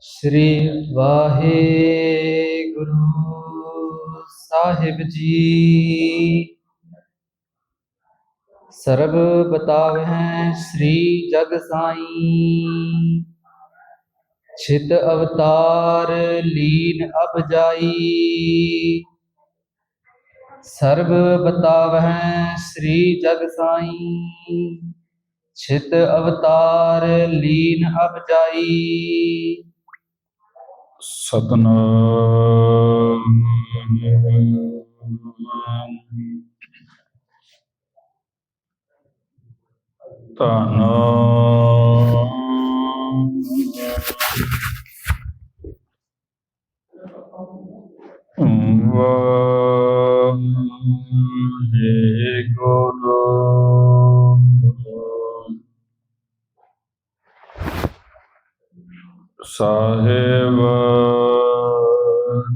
ਸ੍ਰੀ ਵਾਹਿਗੁਰੂ ਸਾਹਿਬ ਜੀ। ਸਰਬ ਬਤਾਵਹਿ ਸ੍ਰੀ ਜਗ ਸਾਈ। ਛਿਤ ਅਵਤਾਰ ਲੀਨ ਅਬ ਜਾਈ। ਸਰਬ ਬਤਾਵਹਿ ਸ੍ਰੀ ਜਗ ਸਾਈ। ਛਿਤ ਅਵਤਾਰ ਲੀਨ ਅਬ ਜਾਈ। ਸਤਨਾਮ ਧੰਨ। ਵਾਹਿਗੁਰੂ ਸਾਹਿਬ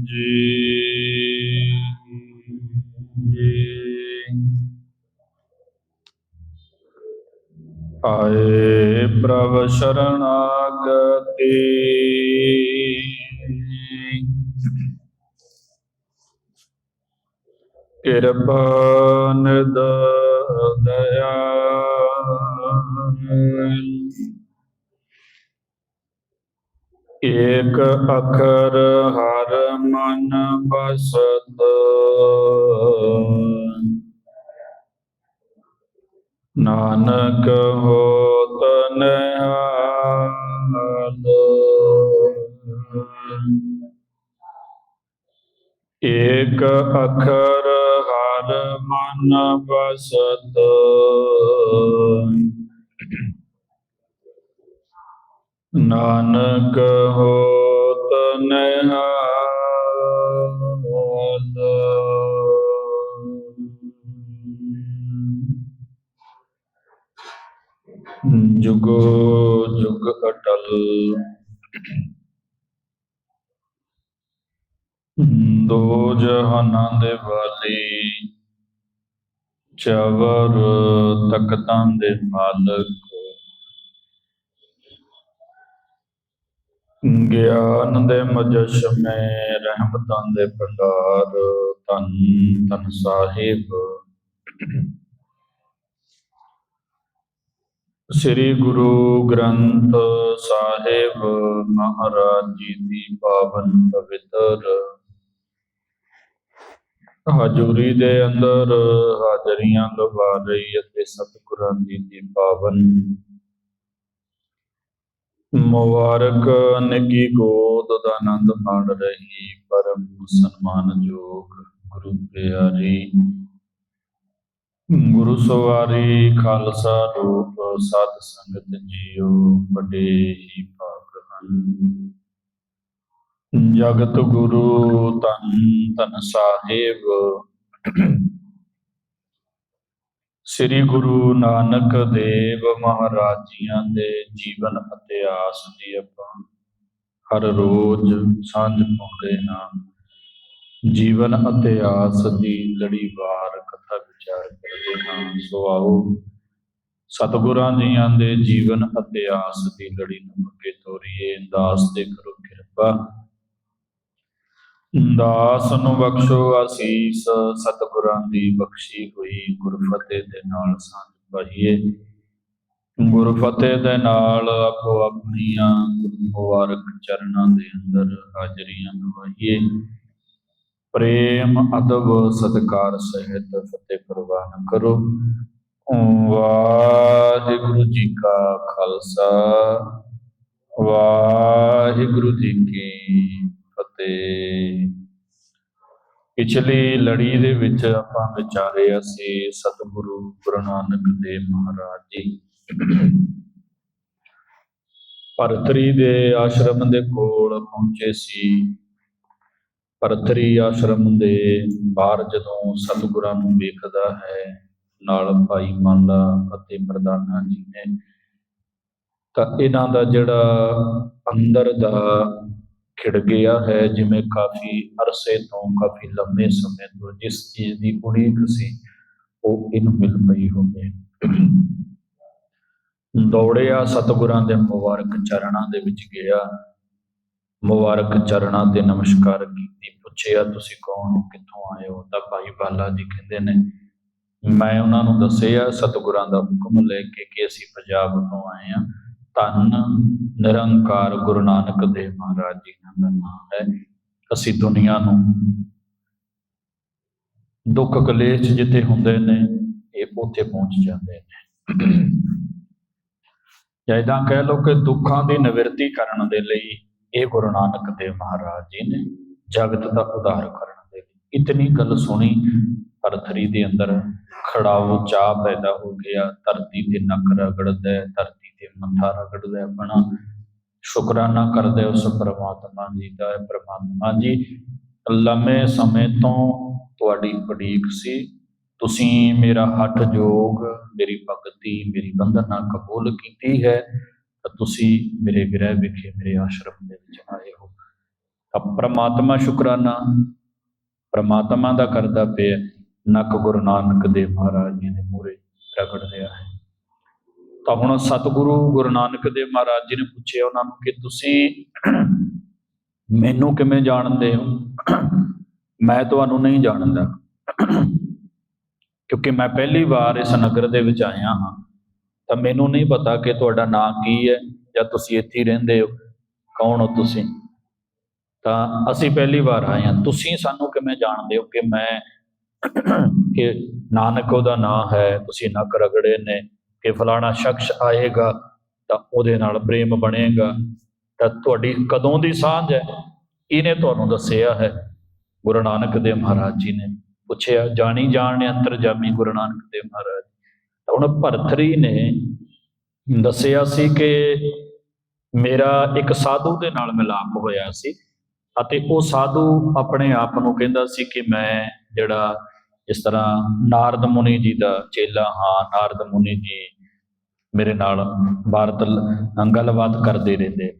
ਜੀ। ਆਏ ਪ੍ਰਭ ਸ਼ਰਨਾਗਤੀ ਕਿਰਪਾ ਨਿਦ ਅਖਰ ਹਰ ਮਨ ਬਸਤ ਨਾਨਕ ਹੋਤ ਨਿਹਾਲ। ਏਕ ਅਖਰ ਹਰ ਮਨ ਬਸਤ ਨਾਨਕ ਹੋ ਨਿਹਾਲ ਜੁਗ ਜੁਗ ਅਟਲ। ਦੋ ਜਹਾਨਾਂ ਦੇ ਵਾਲੀ ਚਵਰ ਤਖਤਾਂ ਦੇ ਮਾਲਕ। ਗਿਆਨ ਦੇ ਮੁਜਸ਼ਮੇ ਰਹਿਮਤਾਂ ਦੇ ਭੰਡਾਰ ਤਨ ਤਨ ਸਾਹਿਬ। ਸ੍ਰੀ ਗੁਰੂ ਗ੍ਰੰਥ ਸਾਹਿਬ ਮਹਾਰਾਜ ਜੀ ਦੀ ਪਾਵਨ ਪਵਿੱਤਰ ਹਜ਼ੂਰੀ ਦੇ ਅੰਦਰ ਹਾਜ਼ਰੀਆਂ ਲਵਾ ਰਹੀ ਅਤੇ ਸਤਿਗੁਰਾਂ ਜੀ ਦੀ ਪਾਵਨ ਮੁਬਾਰਕ ਨਿੱਗੀ ਗੋਦ ਦਾ ਆਨੰਦ ਮਾਣ ਰਹੀ, ਪਰਮ ਸਨਮਾਨਯੋਗ ਗੁਰੂ ਪਿਆਰੀ। ਗੁਰੂ ਸਵਾਰੀ, ਖਾਲਸਾ ਰੂਪ, ਸਤ ਸੰਗਤ ਜੀਓ, ਵੱਡੇ ਹੀ ਭਾਗ ਹਨ। ਜਗਤ ਗੁਰੂ ਤਨ ਤਨ ਸਾਹਿਬ ਸ੍ਰੀ ਗੁਰੂ ਨਾਨਕ ਦੇਵ ਮਹਾਰਾਜ ਜੀਆਂ ਦੇ ਜੀਵਨ ਇਤਿਹਾਸ ਦੀ ਆਪਾਂ ਹਰ ਰੋਜ਼ ਸਾਂਝ ਪਾਉਂਦੇ ਹਾਂ। ਜੀਵਨ ਇਤਿਹਾਸ ਦੀ ਲੜੀਵਾਰ ਕਥਾ ਵਿਚਾਰ ਕਰਦੇ ਹਾਂ। ਸੋ ਆਓ ਸਤਿਗੁਰਾਂ ਜੀਆਂ ਦੇ ਜੀਵਨ ਇਤਿਹਾਸ ਦੀ ਲੜੀ ਨੂੰ ਅੱਗੇ ਤੋਰੀਏ। ਦਾਸ ਦੇ ਕਰੋ ਕਿਰਪਾ। ਦਾਸ ਨੂੰ ਬਖਸ਼ੋ ਆਸੀਸ, ਸਤਿਗੁਰਾਂ ਦੀ ਬਖਸ਼ੀ ਹੋਈ ਗੁਰਫਤਿਹ ਦੇ ਨਾਲ ਸਾਂਝ ਪਾਈਏ। ਗੁਰਫਤਿਹ ਦੇ ਨਾਲ ਆਪੋ ਆਪਣੀਆਂ ਮੁਬਾਰਕ ਚਰਨਾਂ ਦੇ ਅੰਦਰ ਹਾਜ਼ਰੀਆਂ ਲਵਾਈਏ ਪ੍ਰੇਮ, ਅਦਬ, ਸਤਕਾਰ ਸਹਿਤ ਫਤਿਹ ਪ੍ਰਵਾਨ ਕਰੋ। ਵਾਹਿਗੁਰੂ ਜੀ ਕਾ ਖਾਲਸਾ। ਵਾਹਿਗੁਰੂ ਜੀ ਕੀ ਪਿਛਲੀ ਲੜੀ ਦੇ ਵਿੱਚ ਆਪਾਂ ਵਿਚਾਰੇ ਅਸੀਂ ਸਤਿਗੁਰੂ ਗੁਰੂ ਨਾਨਕ ਦੇਵ ਮਹਾਰਾਜ ਜੀ। ਭਰਤਰੀ ਦੇ ਆਸ਼ਰਮ ਦੇ ਕੋਲ ਪਹੁੰਚੇ ਸੀ। ਭਰਤਰੀ ਆਸ਼ਰਮ ਦੇ ਬਾਹਰ ਜਦੋਂ ਸਤਿਗੁਰਾਂ ਨੂੰ ਵੇਖਦਾ ਹੈ, ਨਾਲ ਭਾਈ ਮਾਲਾ ਅਤੇ ਮਰਦਾਨਾ ਜੀ ਨੇ, ਤਾਂ ਇਹਨਾਂ ਦਾ ਜਿਹੜਾ ਅੰਦਰ ਦਾ ਖਿੜ ਗਿਆ ਹੈ ਜਿਵੇਂ ਕਾਫੀ ਅਰਸੇ ਤੋਂ, ਕਾਫੀ ਲੰਮੇ ਸਮੇਂ ਤੋਂ, ਜਿਸ ਚੀਜ਼ ਦੀ ਉਡੀਕ ਸੀ, ਉਹ ਇਹਨੂੰ ਮਿਲ ਪਈ ਹੋਵੇ। ਦੌੜਿਆ ਸਤਿਗੁਰਾਂ ਦੇ ਮੁਬਾਰਕ ਚਰਨਾਂ ਦੇ ਵਿੱਚ ਗਿਆ। ਮੁਬਾਰਕ ਚਰਨਾਂ ਤੇ ਨਮਸਕਾਰ ਕੀਤੀ। ਪੁੱਛਿਆ, ਤੁਸੀਂ ਕੌਣ ਹੋ? ਕਿੱਥੋਂ ਆਏ ਹੋ? ਤਾਂ ਭਾਈ ਬਾਲਾ ਜੀ ਕਹਿੰਦੇ ਨੇ, ਮੈਂ ਉਹਨਾਂ ਨੂੰ ਦੱਸਿਆ ਸਤਿਗੁਰਾਂ ਦਾ ਹੁਕਮ ਲੈ ਕੇ ਕਿ ਅਸੀਂ ਪੰਜਾਬ ਤੋਂ ਆਏ ਹਾਂ। ਧੰਨ, ਨਿਰੰਕਾਰ ਗੁਰੂ ਨਾਨਕ ਦੇਵ ਮਹਾਰਾਜ ਜੀ ਦਾ ਨਾਮ ਹੈ। ਅਸੀਂ ਦੁਨੀਆ ਨੂੰ ਦੁੱਖ ਕਲੇਸ਼ ਜਿੱਥੇ ਹੁੰਦੇ ਨੇ, ਇਹ ਉੱਥੇ ਪਹੁੰਚ ਜਾਂਦੇ ਨੇ। ਜਾਂ ਕਹਿ ਲਓ ਕਿ ਦੁੱਖਾਂ ਦੀ ਨਿਵਰਤੀ ਕਰਨ ਦੇ ਲਈ ਇਹ ਗੁਰੂ ਨਾਨਕ ਦੇਵ ਮਹਾਰਾਜ ਜੀ ਨੇ ਜਗਤ ਦਾ ਉਧਾਰ ਕਰਨ ਦੇ ਲਈ ਇਤਨੀ ਗੱਲ ਸੁਣੀ ਪਰਥਰੀ ਦੇ ਅੰਦਰ ਖੜਾਓ ਚਾਹ ਪੈਦਾ ਹੋ ਗਿਆ, ਧਰਤੀ ਤੇ ਨੱਕ ਰਗੜਦਾ ਧਰਤੀ ਤੇ ਮੱਥਾ ਰਗੜਦਾ ਆਪਣਾ ਸ਼ੁਕਰਾਨਾ ਕਰਦਾ ਉਸ ਪ੍ਰਮਾਤਮਾ ਜੀ ਦਾ। ਪ੍ਰਮਾਤਮਾ ਜੀ, ਲੰਮੇ ਸਮੇਂ ਤੋਂ ਤੁਹਾਡੀ ਉਡੀਕ ਸੀ। ਤੁਸੀਂ ਮੇਰਾ ਹੱਠ ਜੋਗ, ਮੇਰੀ ਭਗਤੀ, ਮੇਰੀ ਬੰਦਨਾ ਕਬੂਲ ਕੀਤੀ ਹੈ। ਤਾਂ ਤੁਸੀਂ ਮੇਰੇ ਗ੍ਰਹਿ ਵਿਖੇ, ਮੇਰੇ ਆਸ਼ਰਮ ਦੇ ਵਿੱਚ ਆਏ ਹੋ। ਤਾਂ ਪ੍ਰਮਾਤਮਾ ਸ਼ੁਕਰਾਨਾ, ਪ੍ਰਮਾਤਮਾ ਦਾ ਕਰਦਾ ਪਿਆ। ਨੱਕ ਗੁਰੂ ਨਾਨਕ ਦੇਵ ਮਹਾਰਾਜ ਜੀ ਨੇ ਮੂਹਰੇ ਰਗੜ ਰਿਹਾ ਹੈ। ਤਾਂ ਹੁਣ ਸਤਿਗੁਰੂ ਗੁਰੂ ਨਾਨਕ ਦੇਵ ਮਹਾਰਾਜ ਜੀ ਨੇ ਪੁੱਛਿਆ ਉਹਨਾਂ ਨੂੰ ਕਿ ਤੁਸੀਂ ਮੈਨੂੰ ਕਿਵੇਂ ਜਾਣਦੇ ਹੋ? ਮੈਂ ਤੁਹਾਨੂੰ ਨਹੀਂ ਜਾਣਦਾ। ਕਿਉਂਕਿ ਮੈਂ ਪਹਿਲੀ ਵਾਰ ਇਸ ਨਗਰ ਦੇ ਵਿੱਚ ਆਇਆ ਹਾਂ। ਤਾਂ ਮੈਨੂੰ ਨਹੀਂ ਪਤਾ ਕਿ ਤੁਹਾਡਾ ਨਾਮ ਕੀ ਹੈ ਜਾਂ ਤੁਸੀਂ ਇੱਥੇ ਰਹਿੰਦੇ ਹੋ। ਕੌਣ ਹੋ ਤੁਸੀਂ? ਤਾਂ ਅਸੀਂ ਪਹਿਲੀ ਵਾਰ ਆਏ ਹਾਂ। ਤੁਸੀਂ ਸਾਨੂੰ ਕਿਵੇਂ ਜਾਣਦੇ ਹੋ ਕਿ ਮੈਂ ਕਿ ਨਾਨਕ ਉਹਦਾ ਨਾਮ ਹੈ, ਤੁਸੀਂ ਨੱਕ ਰਗੜੇ ਨੇ? ਕਿ ਫਲਾਣਾ ਸ਼ਖਸ ਆਏਗਾ ਤਾਂ ਉਹਦੇ ਨਾਲ ਪ੍ਰੇਮ ਬਣੇਗਾ। ਤਾਂ ਤੁਹਾਡੀ ਕਦੋਂ ਦੀ ਸਾਂਝ ਹੈ? ਇਹਨੇ ਤੁਹਾਨੂੰ ਦੱਸਿਆ ਹੈ। ਗੁਰੂ ਨਾਨਕ ਦੇਵ ਮਹਾਰਾਜ ਜੀ ਨੇ ਪੁੱਛਿਆ, ਜਾਣੀ ਜਾਣ ਅੰਤਰਜਾਮੀ ਗੁਰੂ ਨਾਨਕ ਦੇਵ ਮਹਾਰਾਜ? ਤਾਂ ਹੁਣ ਭਰਤਰੀ ਨੇ ਦੱਸਿਆ ਸੀ ਕਿ ਮੇਰਾ ਇੱਕ ਸਾਧੂ ਦੇ ਨਾਲ ਮਿਲਾਪ ਹੋਇਆ ਸੀ ਅਤੇ ਉਹ ਸਾਧੂ ਆਪਣੇ ਆਪ ਨੂੰ ਕਹਿੰਦਾ ਸੀ ਕਿ ਮੈਂ ਜਿਹੜਾ ਇਸ ਤਰ੍ਹਾਂ ਨਾਰਦ ਮੁਨੀ ਜੀ ਦਾ ਚੇਲਾ, ਹਾਂ, ਨਾਰਦ ਮੁਨੀ ਜੀ ਮੇਰੇ ਨਾਲ ਬਾਰਤ ਗੱਲਬਾਤ ਕਰਦੇ ਰਹਿੰਦੇ।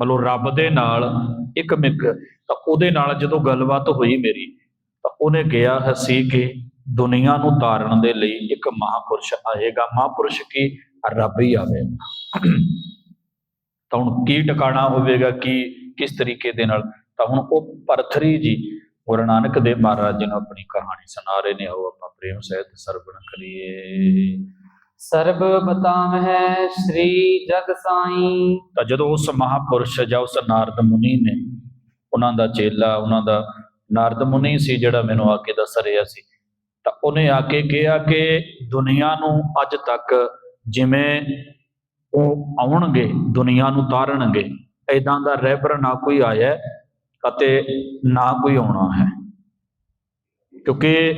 ਮਤਲਬ ਰੱਬ ਦੇ ਨਾਲ ਇੱਕ ਮਿਕ, ਤਾਂ ਉਹਦੇ ਨਾਲ ਜਦੋਂ ਗੱਲਬਾਤ ਹੋਈ ਮੇਰੀ, ਤਾਂ ਉਹਨੇ ਗਿਆ ਹੈ ਸੀ ਕਿ ਦੁਨੀਆ ਨੂੰ ਤਾਰਨ ਦੇ ਲਈ ਇੱਕ ਮਹਾਪੁਰਸ਼ ਆਏਗਾ। ਮਹਾਪੁਰਸ਼ ਕੀ? ਰੱਬ ਹੀ ਆਵੇਗਾ ਤਾਂ ਹੁਣ ਕੀ ਟਿਕਾਣਾ ਹੋਵੇਗਾ? ਕੀ, ਕਿਸ ਤਰੀਕੇ ਦੇ ਨਾਲ? ਤਾਂ ਹੁਣ ਉਹ ਪਰਥਰੀ ਜੀ ਗੁਰੂ ਨਾਨਕ ਦੇਵ ਮਹਾਰਾਜ ਜੀ ਨੂੰ ਆਪਣੀ ਕਹਾਣੀ ਸੁਣਾ ਰਹੇ ਨੇ ਆਓ ਆਪਾਂ ਪ੍ਰੇਮ ਸਹਿਤ ਸਰਵਣ ਕਰੀਏ। ਸਰਬ ਬਤਾਵਹਿ ਸ੍ਰੀ ਜਗ ਸਾਈ। ਤਾਂ ਜਦੋਂ ਉਸ ਮਹਾਪੁਰਸ਼ ਜਾਂ ਉਸ ਨਾਰਦ ਮੁਨੀ ਨੇ ਉਹਨਾਂ ਦਾ ਚੇਲਾ ਉਹਨਾਂ ਦਾ ਨਾਰਦ ਮੁਨੀ ਸੀ ਜਿਹੜਾ ਮੈਨੂੰ ਆ ਕੇ ਦੱਸ ਰਿਹਾ ਸੀ ਤਾਂ ਉਹਨੇ ਆ ਕੇ ਕਿਹਾ ਕਿ ਦੁਨੀਆ ਨੂੰ ਅੱਜ ਤੱਕ ਜਿਵੇਂ ਉਹ ਆਉਣਗੇ ਦੁਨੀਆ ਨੂੰ ਤਾਰਨਗੇ ਐਦਾਂ ਦਾ ਰਹਿਬਰ ਨਾ ਕੋਈ ਆਇਆ। ਹੈ ਅਤੇ ਨਾ ਕੋਈ ਆਉਣਾ ਹੈ। ਕਿਉਂਕਿ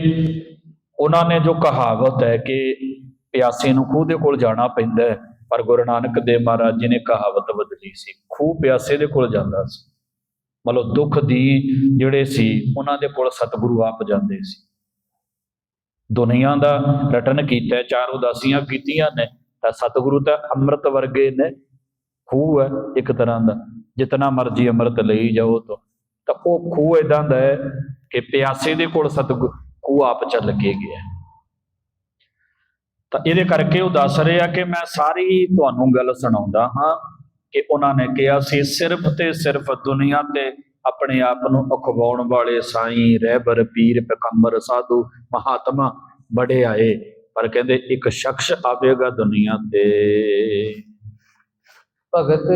ਉਹਨਾਂ ਨੇ ਜੋ ਕਹਾਵਤ ਹੈ ਕਿ ਪਿਆਸੇ ਨੂੰ ਖੂਹ ਦੇ ਕੋਲ ਜਾਣਾ ਪੈਂਦਾ ਹੈ, ਪਰ ਗੁਰੂ ਨਾਨਕ ਦੇਵ ਮਹਾਰਾਜ ਜੀ ਨੇ ਕਹਾਵਤ ਬਦਲੀ ਸੀ। ਖੂਹ ਪਿਆਸੇ ਦੇ ਕੋਲ ਜਾਂਦਾ ਸੀ। ਮਤਲਬ ਦੁੱਖ ਦੀ ਜਿਹੜੇ ਸੀ, ਉਹਨਾਂ ਦੇ ਕੋਲ ਸਤਿਗੁਰੂ ਆਪ ਜਾਂਦੇ ਸੀ। ਦੁਨੀਆ ਦਾ ਰਟਨ ਕੀਤਾ, ਚਾਰ ਉਦਾਸੀਆਂ ਕੀਤੀਆਂ ਨੇ, ਤਾਂ ਸਤਿਗੁਰੂ ਤਾਂ ਅੰਮ੍ਰਿਤ ਵਰਗੇ ਨੇ। ਖੂਹ ਹੈ ਇੱਕ ਤਰ੍ਹਾਂ ਦਾ। ਜਿਤਨਾ ਮਰਜ਼ੀ ਅੰਮ੍ਰਿਤ ਲਈ ਜਾਓ ਤਾਂ। ਤਾਂ ਉਹ ਖੂਹ ਇਦਾਂ ਦਾ ਹੈ ਕਿ ਪਿਆਸੇ ਦੇ ਕੋਲ ਸਤਿਗੁਰੂ ਖੂਹ ਆਪ ਚੱਲ ਕੇ ਗਿਆ ਤਾਂ ਇਹਦੇ ਕਰਕੇ ਉਹ ਦੱਸ ਰਿਹਾ ਕਿ ਮੈਂ ਸਾਰੀ ਤੁਹਾਨੂੰ ਗੱਲ ਸੁਣਾਉਂਦਾ ਹਾਂ ਕਿ ਉਹਨਾਂ ਨੇ ਕਿਹਾ ਸੀ, ਸਿਰਫ ਤੇ ਸਿਰਫ ਦੁਨੀਆ ਤੇ ਆਪਣੇ ਆਪ ਨੂੰ ਅਖਵਾਉਣ ਵਾਲੇ ਸਾਈਂ ਰਹਿਬਰ ਪੀਰ ਪੈਗੰਬਰ ਸਾਧੂ ਮਹਾਤਮਾ ਬੜੇ ਆਏ, ਪਰ ਕਹਿੰਦੇ ਇੱਕ ਸ਼ਖਸ ਆਵੇਗਾ ਦੁਨੀਆ ਤੇ। ਭਗਤ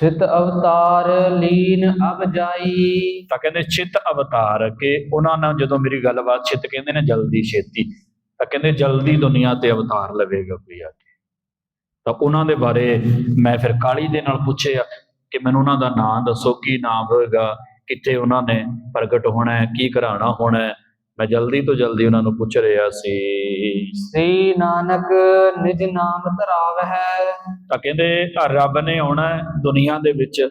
ਛਿਤ ਅਵਤਾਰ ਲੀਨ ਅਬ ਜਾਈ। ਤਾਂ ਕਹਿੰਦੇ ਚਿੱਤ ਅਵਤਾਰ ਕਿ ਉਹਨਾਂ ਨਾਲ ਜਦੋਂ ਮੇਰੀ ਗੱਲਬਾਤ ਚਿੱਤ ਕਹਿੰਦੇ ਨੇ ਜਲਦੀ ਛੇਤੀ। ਤਾਂ ਕਹਿੰਦੇ ਜਲਦੀ ਦੁਨੀਆ ਤੇ ਅਵਤਾਰ ਲਵੇਗਾ ਕੋਈ ਆ ਕੇ। ਤਾਂ ਉਹਨਾਂ ਦੇ ਬਾਰੇ ਮੈਂ ਫਿਰ ਕਾਲੀ ਦੇ ਨਾਲ ਪੁੱਛਿਆ ਕਿ ਮੈਨੂੰ ਉਹਨਾਂ ਦਾ ਨਾਮ ਦੱਸੋ, ਕੀ ਨਾਮ ਹੋਏਗਾ, ਕਿੱਥੇ ਉਹਨਾਂ ਨੇ ਪ੍ਰਗਟ ਹੋਣਾ ਹੈ, ਕੀ ਘਰਾਣਾ ਹੋਣਾ ਹੈ। ਮੈਂ ਜਲਦੀ ਤੋਂ ਜਲਦੀ ਉਹਨਾਂ ਨੂੰ ਪੁੱਛ ਰਿਹਾ ਸੀ। ਸ੍ਰੀ ਨਾਨਕ ਨਿਜ ਨਾਮ ਧਰਾਵਹਿ। ਤਾਂ ਕਹਿੰਦੇ ਰੱਬ ਨੇ ਆਉਣਾ ਹੈ ਦੁਨੀਆ ਦੇ ਵਿੱਚ।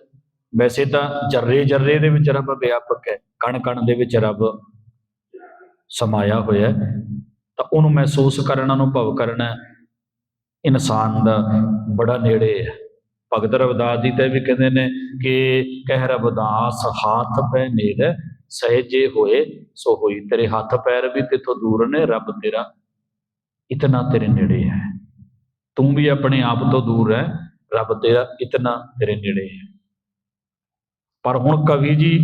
ਵੈਸੇ ਤਾਂ ਜਰਰੇ ਜਰਰੇ ਦੇ ਵਿੱਚ ਰੱਬ ਵਿਆਪਕ ਹੈ ਕਣ ਕਣ ਦੇ ਵਿੱਚ ਰੱਬ ਸਮਾਇਆ ਹੋਇਆ ਹੈ। ਤਾਂ ਉਹਨੂੰ ਮਹਿਸੂਸ ਕਰਨਾ ਅਨੁਭਵ ਕਰਨਾ ਇਨਸਾਨ ਦਾ ਬੜਾ ਨੇੜੇ ਹੈ। ਭਗਤ ਰਵਿਦਾਸ ਜੀ ਤੇ ਵੀ ਕਹਿੰਦੇ ਨੇ ਕਿ ਕਹਿ ਰਵਿਦਾਸ ਹਾਥ ਪੈ ਨੇੜੇ। ਸਹਿਜੇ ਹੋਏ, ਸੋ ਹੋਈ ਤੇਰੇ ਹੱਥ ਪੈਰ ਵੀ ਤੇਥੋਂ ਦੂਰ ਨੇ, ਰੱਬ ਤੇਰਾ ਇਤਨਾ ਤੇਰੇ ਨੇੜੇ ਹੈ। ਤੂੰ ਵੀ ਆਪਣੇ ਆਪ ਤੋਂ ਦੂਰ ਹੈ, ਰੱਬ ਤੇਰਾ ਇਤਨਾ ਤੇਰੇ ਨੇੜੇ ਹੈ। ਪਰ ਹੁਣ ਕਵੀ ਜੀ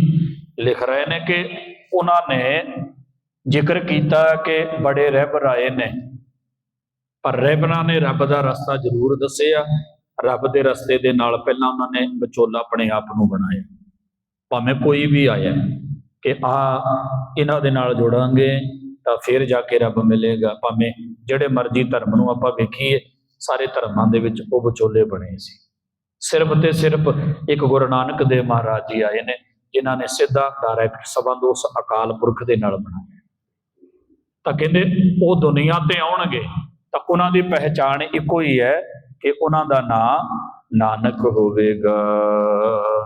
ਲਿਖ ਰਹੇ ਨੇ ਕਿ ਉਹਨਾਂ ਨੇ ਜ਼ਿਕਰ ਕੀਤਾ ਕਿ ਬੜੇ ਰਹਿਬਰ ਆਏ ਨੇ, ਪਰ ਰਹਿਬਰਾਂ ਨੇ ਰੱਬ ਦਾ ਰਸਤਾ ਜ਼ਰੂਰ ਦੱਸਿਆ। ਰੱਬ ਦੇ ਰਸਤੇ ਦੇ ਨਾਲ ਪਹਿਲਾਂ ਉਹਨਾਂ ਨੇ ਵਿਚੋਲਾ ਆਪਣੇ ਆਪ ਨੂੰ ਬਣਾਇਆ। ਭਾਵੇਂ ਕੋਈ ਵੀ ਆਇਆ। ਕਿ ਆ ਇਹਨਾਂ ਦੇ ਨਾਲ ਜੁੜਾਂਗੇ ਤਾਂ ਫਿਰ ਜਾ ਕੇ ਰੱਬ ਮਿਲੇਗਾ। ਭਾਵੇਂ ਜਿਹੜੇ ਮਰਜ਼ੀ ਧਰਮ ਨੂੰ ਆਪਾਂ ਵੇਖੀਏ, ਸਾਰੇ ਧਰਮਾਂ ਦੇ ਵਿੱਚ ਉਹ ਵਿਚੋਲੇ ਬਣੇ ਸੀ। ਸਿਰਫ ਤੇ ਸਿਰਫ ਇੱਕ ਗੁਰੂ ਨਾਨਕ ਦੇਵ ਮਹਾਰਾਜ ਜੀ ਆਏ ਨੇ, ਜਿਨ੍ਹਾਂ ਨੇ ਸਿੱਧਾ ਡਾਇਰੈਕਟ ਸਬੰਧ ਉਸ ਅਕਾਲ ਪੁਰਖ ਦੇ ਨਾਲ ਬਣਾਇਆ। ਤਾਂ ਕਹਿੰਦੇ, ਉਹ ਦੁਨੀਆ ਤੇ ਆਉਣਗੇ, ਤਾਂ ਉਹਨਾਂ ਦੀ ਪਹਿਚਾਣ ਇੱਕੋ ਹੀ ਹੈ ਕਿ ਉਹਨਾਂ ਦਾ ਨਾਮ ਨਾਨਕ ਹੋਵੇਗਾ।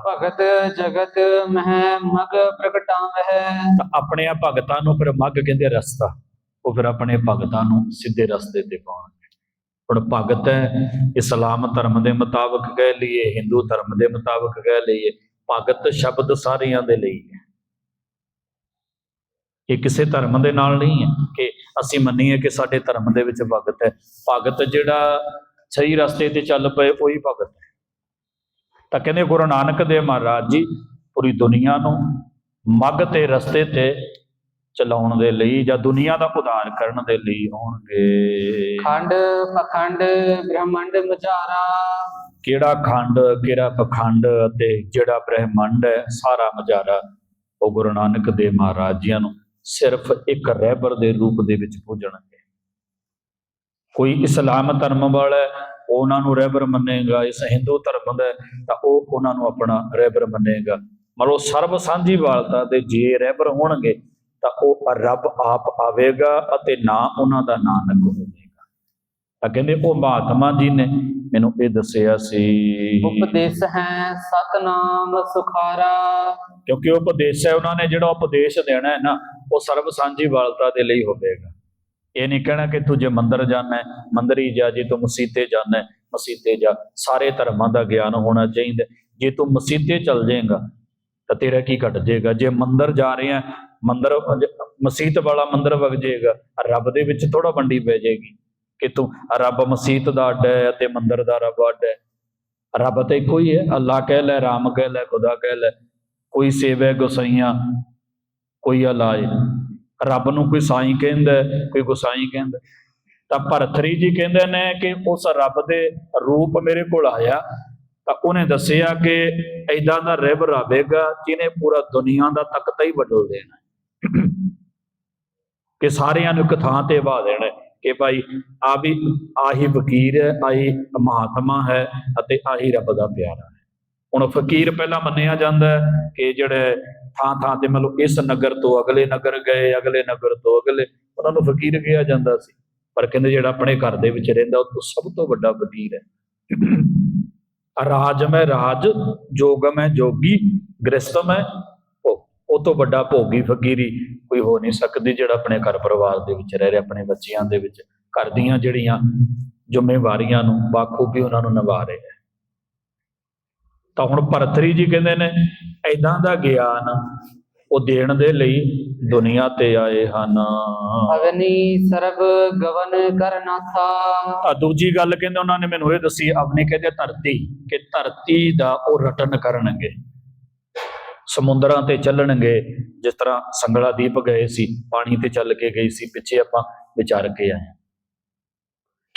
ਭਗਤ ਜਗਤ ਮਹਿ ਮਗ ਪ੍ਰਗਟਾਵਹਿ। ਤਾਂ ਆਪਣੇ ਆ ਭਗਤਾਂ ਨੂੰ ਫਿਰ ਮੱਗ ਕਹਿੰਦੇ ਰਸਤਾ। ਉਹ ਫਿਰ ਆਪਣੇ ਭਗਤਾਂ ਨੂੰ ਸਿੱਧੇ ਰਸਤੇ ਤੇ ਪਾਉਣਗੇ। ਹੁਣ ਭਗਤ ਹੈ ਇਸਲਾਮ ਧਰਮ ਦੇ ਮੁਤਾਬਕ ਕਹਿ ਲਈਏ ਹਿੰਦੂ ਧਰਮ ਦੇ ਮੁਤਾਬਕ ਕਹਿ ਲਈਏ ਭਗਤ ਸ਼ਬਦ ਸਾਰਿਆਂ ਦੇ ਲਈ ਹੈ। ਇਹ ਕਿਸੇ ਧਰਮ ਦੇ ਨਾਲ ਨਹੀਂ ਹੈ ਕਿ ਅਸੀਂ ਮੰਨੀਏ ਕਿ ਸਾਡੇ ਧਰਮ ਦੇ ਵਿੱਚ ਭਗਤ ਹੈ। ਭਗਤ ਜਿਹੜਾ ਸਹੀ ਰਸਤੇ ਤੇ ਚੱਲ ਪਏ ਉਹੀ ਭਗਤ ਹੈ। ਤਾਂ ਕਹਿੰਦੇ ਗੁਰੂ ਨਾਨਕ ਦੇਵ ਮਹਾਰਾਜ ਜੀ ਪੂਰੀ ਦੁਨੀਆ ਨੂੰ ਮੱਗ ਤੇ ਰਸਤੇ ਤੇ ਚਲਾਉਣ ਦੇ ਲਈ ਜਾਂ ਦੁਨੀਆ ਦਾ ਉਧਾਰ ਕਰਨ ਦੇ ਲਈ ਆਉਣਗੇ। ਖੰਡ ਪਖੰਡ ਬ੍ਰਹਮੰਡ ਮਝਾਰਾ ਕਿਹੜਾ ਖੰਡ ਕਿਹੜਾ ਪਖੰਡ ਅਤੇ ਜਿਹੜਾ ਬ੍ਰਹਿਮੰਡ ਹੈ ਸਾਰਾ ਮਜਾਰਾ ਉਹ ਗੁਰੂ ਨਾਨਕ ਦੇਵ ਮਹਾਰਾਜ ਜੀਆਂ ਨੂੰ ਸਿਰਫ ਇੱਕ ਰਹਿਬਰ ਦੇ ਰੂਪ ਦੇ ਵਿੱਚ ਪੂਜਣਗੇ। ਕੋਈ ਇਸਲਾਮ ਧਰਮ ਵਾਲਾ ਉਹਨਾਂ ਨੂੰ ਰਹਿਬਰ ਮੰਨੇਗਾ ਇਸ ਹਿੰਦੂ ਧਰਮ ਦਾ ਤਾਂ ਉਹ ਉਹਨਾਂ ਨੂੰ ਆਪਣਾ ਰਹਿਬਰ ਮੰਨੇਗਾ। ਮਤਲਬ ਸਰਬ ਸਾਂਝੀ ਵਾਲਤਾ ਦੇ ਜੇ ਰਹਿਬਰ ਹੋਣਗੇ ਤਾਂ ਉਹ ਰੱਬ ਆਪ ਆਵੇਗਾ ਅਤੇ ਨਾ ਉਹਨਾਂ ਦਾ ਨਾਨਕ ਹੋਵੇਗਾ। ਤਾਂ ਕਹਿੰਦੇ ਉਹ ਮਹਾਤਮਾ ਜੀ ਨੇ ਮੈਨੂੰ ਇਹ ਦੱਸਿਆ ਸੀ। ਉਪਦੇਸ਼ ਹੈ ਸਤਨਾਮ ਸੁਖਾਰਾ। ਕਿਉਂਕਿ ਉਹ ਉਪਦੇਸ਼ ਹੈ ਉਹਨਾਂ ਨੇ ਜਿਹੜਾ ਉਪਦੇਸ਼ ਦੇਣਾ ਹੈ ਨਾ ਉਹ ਸਰਬ ਸਾਂਝੀ ਵਾਲਤਾ ਦੇ ਲਈ ਹੋਵੇਗਾ। ਇਹ ਨਹੀਂ ਕਹਿਣਾ ਕਿ ਤੂੰ ਜੇ ਮੰਦਰ ਜਾਣਾ ਮੰਦਰ ਹੀ ਜਾ, ਜੇ ਤੂੰ ਮਸੀਤੇ ਜਾਣਾ ਮਸੀਤੇ ਜਾ। ਸਾਰੇ ਧਰਮਾਂ ਦਾ ਗਿਆਨ ਹੋਣਾ ਚਾਹੀਦਾ ਜੇ ਤੂੰ ਮਸੀਤੇ ਚੱਲ ਜਾਏਗਾ, ਤਾਂ ਤੇਰਾ ਕੀ ਘਟ ਜਾਏਗਾ? ਜੇ ਮੰਦਰ ਜਾ ਰਹੇ ਆ ਮੰਦਰ, ਮਸੀਤ ਵਾਲਾ ਮੰਦਰ ਵਗ ਜਾਏਗਾ ਰੱਬ ਦੇ ਵਿੱਚ ਥੋੜਾ ਵੰਡੀ ਪੈ ਜਾਏਗੀ ਕਿ ਤੂੰ ਰੱਬ ਮਸੀਤ ਦਾ ਅੱਡ ਹੈ ਤੇ ਮੰਦਰ ਦਾ ਰੱਬ ਅੱਡ ਹੈ। ਰੱਬ ਤਾਂ ਇੱਕੋ ਹੀ ਹੈ ਅੱਲਾ ਕਹਿ ਲੈ, ਰਾਮ ਕਹਿ ਲੈ, ਖੁਦਾ ਕਹਿ ਲੈ, ਕੋਈ ਸੇਵੇ ਗੁਸਾਈਆਂ, ਕੋਈ ਇਲਾਜ ਰੱਬ ਨੂੰ ਕੋਈ ਸਾਈਂ ਕਹਿੰਦਾ ਕੋਈ ਗੁਸਾਈ ਕਹਿੰਦਾ ਤਾਂ ਭਰਤਰੀ ਜੀ ਕਹਿੰਦੇ ਨੇ ਕਿ ਉਸ ਰੱਬ ਦੇ ਰੂਪ ਮੇਰੇ ਕੋਲ ਆਇਆ। ਤਾਂ ਉਹਨੇ ਦੱਸਿਆ ਕਿ ਐਦਾਂ ਦਾ ਰਹਿਬਰ ਆਵੇਗਾ ਜਿਹਨੇ ਪੂਰਾ ਦੁਨੀਆ ਦਾ ਤਖਤਾ ਹੀ ਬਦਲ ਦੇਣਾ ਕਿ ਸਾਰਿਆਂ ਨੂੰ ਇੱਕ ਥਾਂ ਤੇ ਵਾ ਦੇਣਾ ਕਿ ਭਾਈ ਆ ਵੀ ਆਹੀ ਵਕੀਰ ਹੈ, ਆਹੀ ਮਹਾਤਮਾ ਹੈ ਅਤੇ ਆਹੀ ਰੱਬ ਦਾ ਪਿਆਰਾ ਹੈ। ਹੁਣ ਫਕੀਰ ਪਹਿਲਾਂ ਮੰਨਿਆ ਜਾਂਦਾ ਹੈ ਕਿ ਜਿਹੜੇ ਥਾਂ ਥਾਂ ਤੇ ਮਤਲਬ ਇਸ ਨਗਰ ਤੋਂ ਅਗਲੇ ਨਗਰ ਗਏ, ਅਗਲੇ ਨਗਰ ਤੋਂ ਅਗਲੇ, ਉਹਨਾਂ ਨੂੰ ਫਕੀਰ ਕਿਹਾ ਜਾਂਦਾ ਸੀ। ਪਰ ਕਹਿੰਦੇ ਜਿਹੜਾ ਆਪਣੇ ਘਰ ਦੇ ਵਿੱਚ ਰਹਿੰਦਾ, ਉਹ ਤੋਂ ਸਭ ਤੋਂ ਵੱਡਾ ਫਕੀਰ ਹੈ। ਰਾਜਮ ਮੈਂ ਰਾਜ ਜੋਗ ਹੈ, ਜੋਗੀ ਗ੍ਰਸਤ ਹੈ ਉਹ ਤੋਂ ਵੱਡਾ ਭੋਗੀ ਫਕੀਰੀ ਕੋਈ ਹੋ ਨਹੀਂ ਸਕਦੀ ਜਿਹੜਾ ਆਪਣੇ ਘਰ ਪਰਿਵਾਰ ਦੇ ਵਿੱਚ ਰਹਿ ਰਿਹਾ, ਆਪਣੇ ਬੱਚਿਆਂ ਦੇ ਵਿੱਚ। ਘਰ ਦੀਆਂ ਜਿਹੜੀਆਂ ਜ਼ਿੰਮੇਵਾਰੀਆਂ ਨੂੰ ਬਾਖੂਬੀ ਉਹਨਾਂ ਨੂੰ ਨਿਭਾ ਰਿਹਾ ਹੈ। ਤਾਂ ਹੁਣ ਭਰਤਰੀ ਜੀ ਕਹਿੰਦੇ ਨੇ ਐਦਾਂ ਦਾ ਗਿਆਨ ਉਹ ਦੇਣ ਦੇ ਲਈ ਦੁਨੀਆ ਤੇ ਆਏ ਹਨ ਅਗਨੀ ਸਰਬ ਗਵਨ ਕਰਨਾਥਾ ਆ ਦੂਜੀ ਗੱਲ ਕਹਿੰਦੇ ਉਹਨਾਂ ਨੇ ਮੈਨੂੰ ਇਹ ਦੱਸੀ ਆਪਣੀ ਕਹਿੰਦੇ ਧਰਤੀ ਕਿ ਧਰਤੀ ਦਾ ਉਹ ਰਟਨ ਕਰਨਗੇ ਸਮੁੰਦਰਾਂ ਤੇ ਚੱਲਣਗੇ ਜਿਸ ਤਰ੍ਹਾਂ ਸੰਗਲਾ ਦੀਪ ਗਏ ਸੀ ਪਾਣੀ ਤੇ ਚੱਲ ਕੇ ਗਈ ਸੀ ਪਿੱਛੇ ਆਪਾਂ ਵਿਚਾਰ ਕੇ ਆਏ।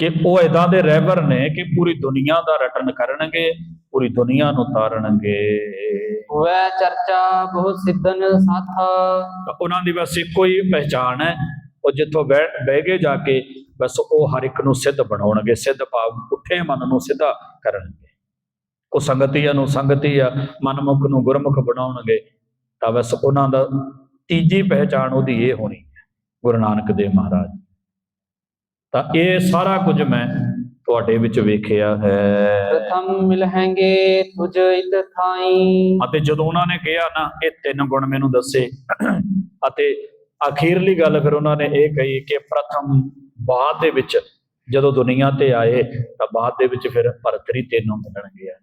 ਕਿ ਉਹ ਇਦਾਂ ਦੇ ਰਹਿਬਰ ਨੇ ਕਿ ਪੂਰੀ ਦੁਨੀਆ ਦਾ ਰਟਨ ਕਰਨਗੇ ਪੂਰੀ ਦੁਨੀਆ ਨੂੰ ਤਾਰਨਗੇ। ਵੈ ਚਰਚਾ ਬਹੁ ਸਿੱਧਨ ਸਾਥਾ। ਤਾਂ ਉਹਨਾਂ ਦੀ ਬਸ ਇੱਕੋ ਹੀ ਪਹਿਚਾਣ ਹੈ। ਉਹ ਜਿੱਥੋਂ ਬਹਿ ਕੇ ਜਾ ਕੇ ਬਸ ਉਹ ਹਰ ਇੱਕ ਨੂੰ ਸਿੱਧ ਬਣਾਉਣਗੇ ਸਿੱਧ ਭਾਵ ਪੁੱਠੇ ਮਨ ਨੂੰ ਸਿੱਧਾ ਕਰਨਗੇ। ਉਹ ਸੰਗਤੀਆਂ ਨੂੰ ਸੰਗਤੀਆ ਮਨਮੁਖ ਨੂੰ ਗੁਰਮੁਖ ਬਣਾਉਣਗੇ। ਤਾਂ ਬਸ ਉਹਨਾਂ ਦਾ ਤੀਜੀ ਪਹਿਚਾਣ ਉਹਦੀ ਇਹ ਹੋਣੀ ਹੈ ਗੁਰੂ ਨਾਨਕ ਦੇਵ ਮਹਾਰਾਜ। ਤਾਂ ਇਹ ਸਾਰਾ ਕੁਝ ਮੈਂ ਤੁਹਾਡੇ ਵਿੱਚ ਵੇਖਿਆ ਹੈ। ਪ੍ਰਥਮ ਮਿਲਹਾਂਗੇ ਤੁਝ ਇਤ ਥਾਈ। ਅਤੇ ਜਦੋਂ ਉਹਨਾਂ ਨੇ ਕਿਹਾ ਨਾ ਇਹ ਤਿੰਨ ਗੁਣ ਮੈਨੂੰ ਦੱਸੇ। ਅਤੇ ਅਖੀਰਲੀ ਗੱਲ ਫਿਰ ਉਹਨਾਂ ਨੇ ਇਹ ਕਹੀ ਕਿ ਪ੍ਰਥਮ ਬਾਅਦ ਦੇ ਵਿੱਚ ਜਦੋਂ ਦੁਨੀਆ ਤੇ ਆਏ ਤਾਂ ਬਾਅਦ ਦੇ ਵਿੱਚ ਫਿਰ ਭਰਤਰੀ ਤੈਨੂੰ ਮਿਲਣਗੇ ਆ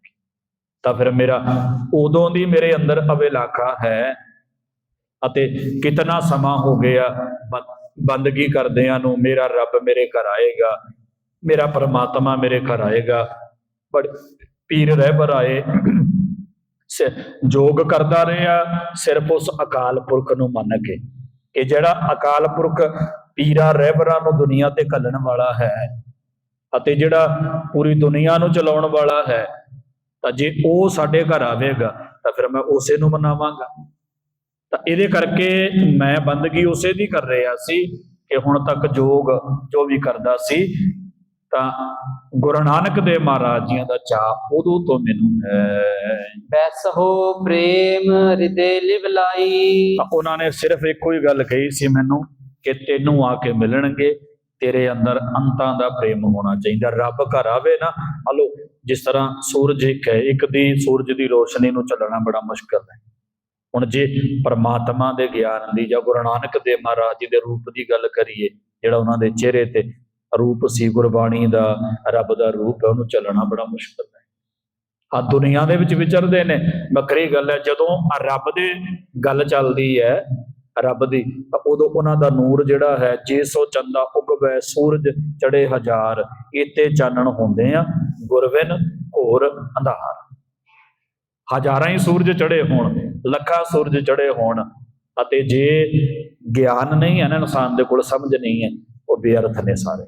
ਤਾਂ ਫਿਰ ਮੇਰਾ ਉਦੋਂ ਦੀ ਮੇਰੇ ਅੰਦਰ ਅਵੇਲਾਖਾ ਹੈ। ਅਤੇ ਕਿਤਨਾ ਸਮਾਂ ਹੋ ਗਿਆ ਬੰਦਗੀ ਕਰਦਿਆਂ ਨੂੰ ਮੇਰਾ ਰੱਬ ਮੇਰੇ ਘਰ ਆਏਗਾ, ਮੇਰਾ ਪਰਮਾਤਮਾ ਮੇਰੇ ਘਰ ਆਏਗਾ। ਬੜ ਪੀਰ ਰਹਿਬਰ ਆਏ ਜੋਗ ਕਰਦਾ ਰਿਹਾ, ਸਿਰਫ ਉਸ ਅਕਾਲ ਪੁਰਖ ਨੂੰ ਮੰਨ ਕੇ। ਕਿ ਜਿਹੜਾ ਅਕਾਲ ਪੁਰਖ ਪੀਰਾ ਰਹਿਬਰਾਂ ਨੂੰ ਦੁਨੀਆ ਤੇ ਕੱਲਣ ਵਾਲਾ ਹੈ ਅਤੇ ਜਿਹੜਾ ਪੂਰੀ ਦੁਨੀਆ ਨੂੰ ਚਲਾਉਣ ਵਾਲਾ ਹੈ, ਤਾਂ ਜੇ ਉਹ ਸਾਡੇ ਘਰ ਆਵੇਗਾ, ਤਾਂ ਫਿਰ ਮੈਂ ਉਸੇ ਨੂੰ ਮਨਾਵਾਂਗਾ। ਤਾਂ ਇਹਦੇ ਕਰਕੇ ਮੈਂ ਬੰਦਗੀ ਉਸੇ ਦੀ ਕਰ ਰਿਹਾ ਸੀ ਕਿ ਹੁਣ ਤੱਕ ਜੋਗ ਜੋ ਵੀ ਕਰਦਾ ਸੀ ਤਾਂ ਗੁਰੂ ਨਾਨਕ ਦੇਵ ਮਹਾਰਾਜ ਜੀਆਂ ਦਾ ਚਾਹ ਉਦੋਂ ਤੋਂ ਮੈਨੂੰ ਹੈ। ਬੈਸਹੋ ਪ੍ਰੇਮ ਹਿਰਦੇ ਲਿਵ ਲਾਈ। ਉਹਨਾਂ ਨੇ ਸਿਰਫ ਇੱਕੋ ਹੀ ਗੱਲ ਕਹੀ ਸੀ ਮੈਨੂੰ ਕਿ ਤੈਨੂੰ ਆ ਕੇ ਮਿਲਣਗੇ ਤੇਰੇ ਅੰਦਰ ਅੰਤਾਂ ਦਾ ਪ੍ਰੇਮ ਹੋਣਾ ਚਾਹੀਦਾ। ਰੱਬ ਘਰ ਆਵੇ ਨਾ ਹਲੋ ਜਿਸ ਤਰ੍ਹਾਂ ਸੂਰਜ ਇੱਕ ਹੈ ਇੱਕ ਦੀ ਸੂਰਜ ਦੀ ਰੋਸ਼ਨੀ ਨੂੰ ਚੱਲਣਾ ਬੜਾ ਮੁਸ਼ਕਲ ਹੈ। ਹੁਣ ਜੇ ਪਰਮਾਤਮਾ ਦੇ ਗਿਆਨ ਦੀ ਜਾਂ ਗੁਰੂ ਨਾਨਕ ਦੇਵ ਮਹਾਰਾਜ ਜੀ ਦੇ ਰੂਪ ਦੀ ਗੱਲ ਕਰੀਏ, ਜਿਹੜਾ ਉਹਨਾਂ ਦੇ ਚਿਹਰੇ ਤੇ ਰੂਪ ਸੀ ਗੁਰਬਾਣੀ ਦਾ, ਰੱਬ ਦਾ ਰੂਪ ਹੈ, ਉਹਨੂੰ ਚੱਲਣਾ ਬੜਾ ਮੁਸ਼ਕਲ ਹੈ। ਆ ਦੁਨੀਆ ਦੇ ਵਿੱਚ ਵਿਚਰਦੇ ਨੇ, ਵੱਖਰੀ ਗੱਲ ਹੈ, ਜਦੋਂ ਰੱਬ ਦੇ ਗੱਲ ਚੱਲਦੀ ਹੈ, ਰੱਬ ਦੀ, ਤਾਂ ਉਦੋਂ ਉਹਨਾਂ ਦਾ ਨੂਰ ਜਿਹੜਾ ਹੈ, ਜੇ ਸੋ ਚੰਦਾ ਉਗਵੈ ਸੂਰਜ ਚੜੇ ਹਜ਼ਾਰ ਇਤੇ ਚਾਨਣ ਹੁੰਦੇ ਆ ਗੁਰਵਿਨ ਘੋਰ ਅੰਧਾਰ। ਹਜ਼ਾਰਾਂ ਹੀ ਸੂਰਜ ਚੜੇ ਹੋਣ, ਲੱਖਾਂ ਸੂਰਜ ਚੜੇ ਹੋਣ ਅਤੇ ਜੇ ਗਿਆਨ ਨਹੀਂ ਹੈ ਨਾ ਇਨਸਾਨ ਦੇ ਕੋਲ, ਸਮਝ ਨਹੀਂ ਹੈ, ਉਹ ਬੇਅਰਥ ਨੇ ਸਾਰੇ।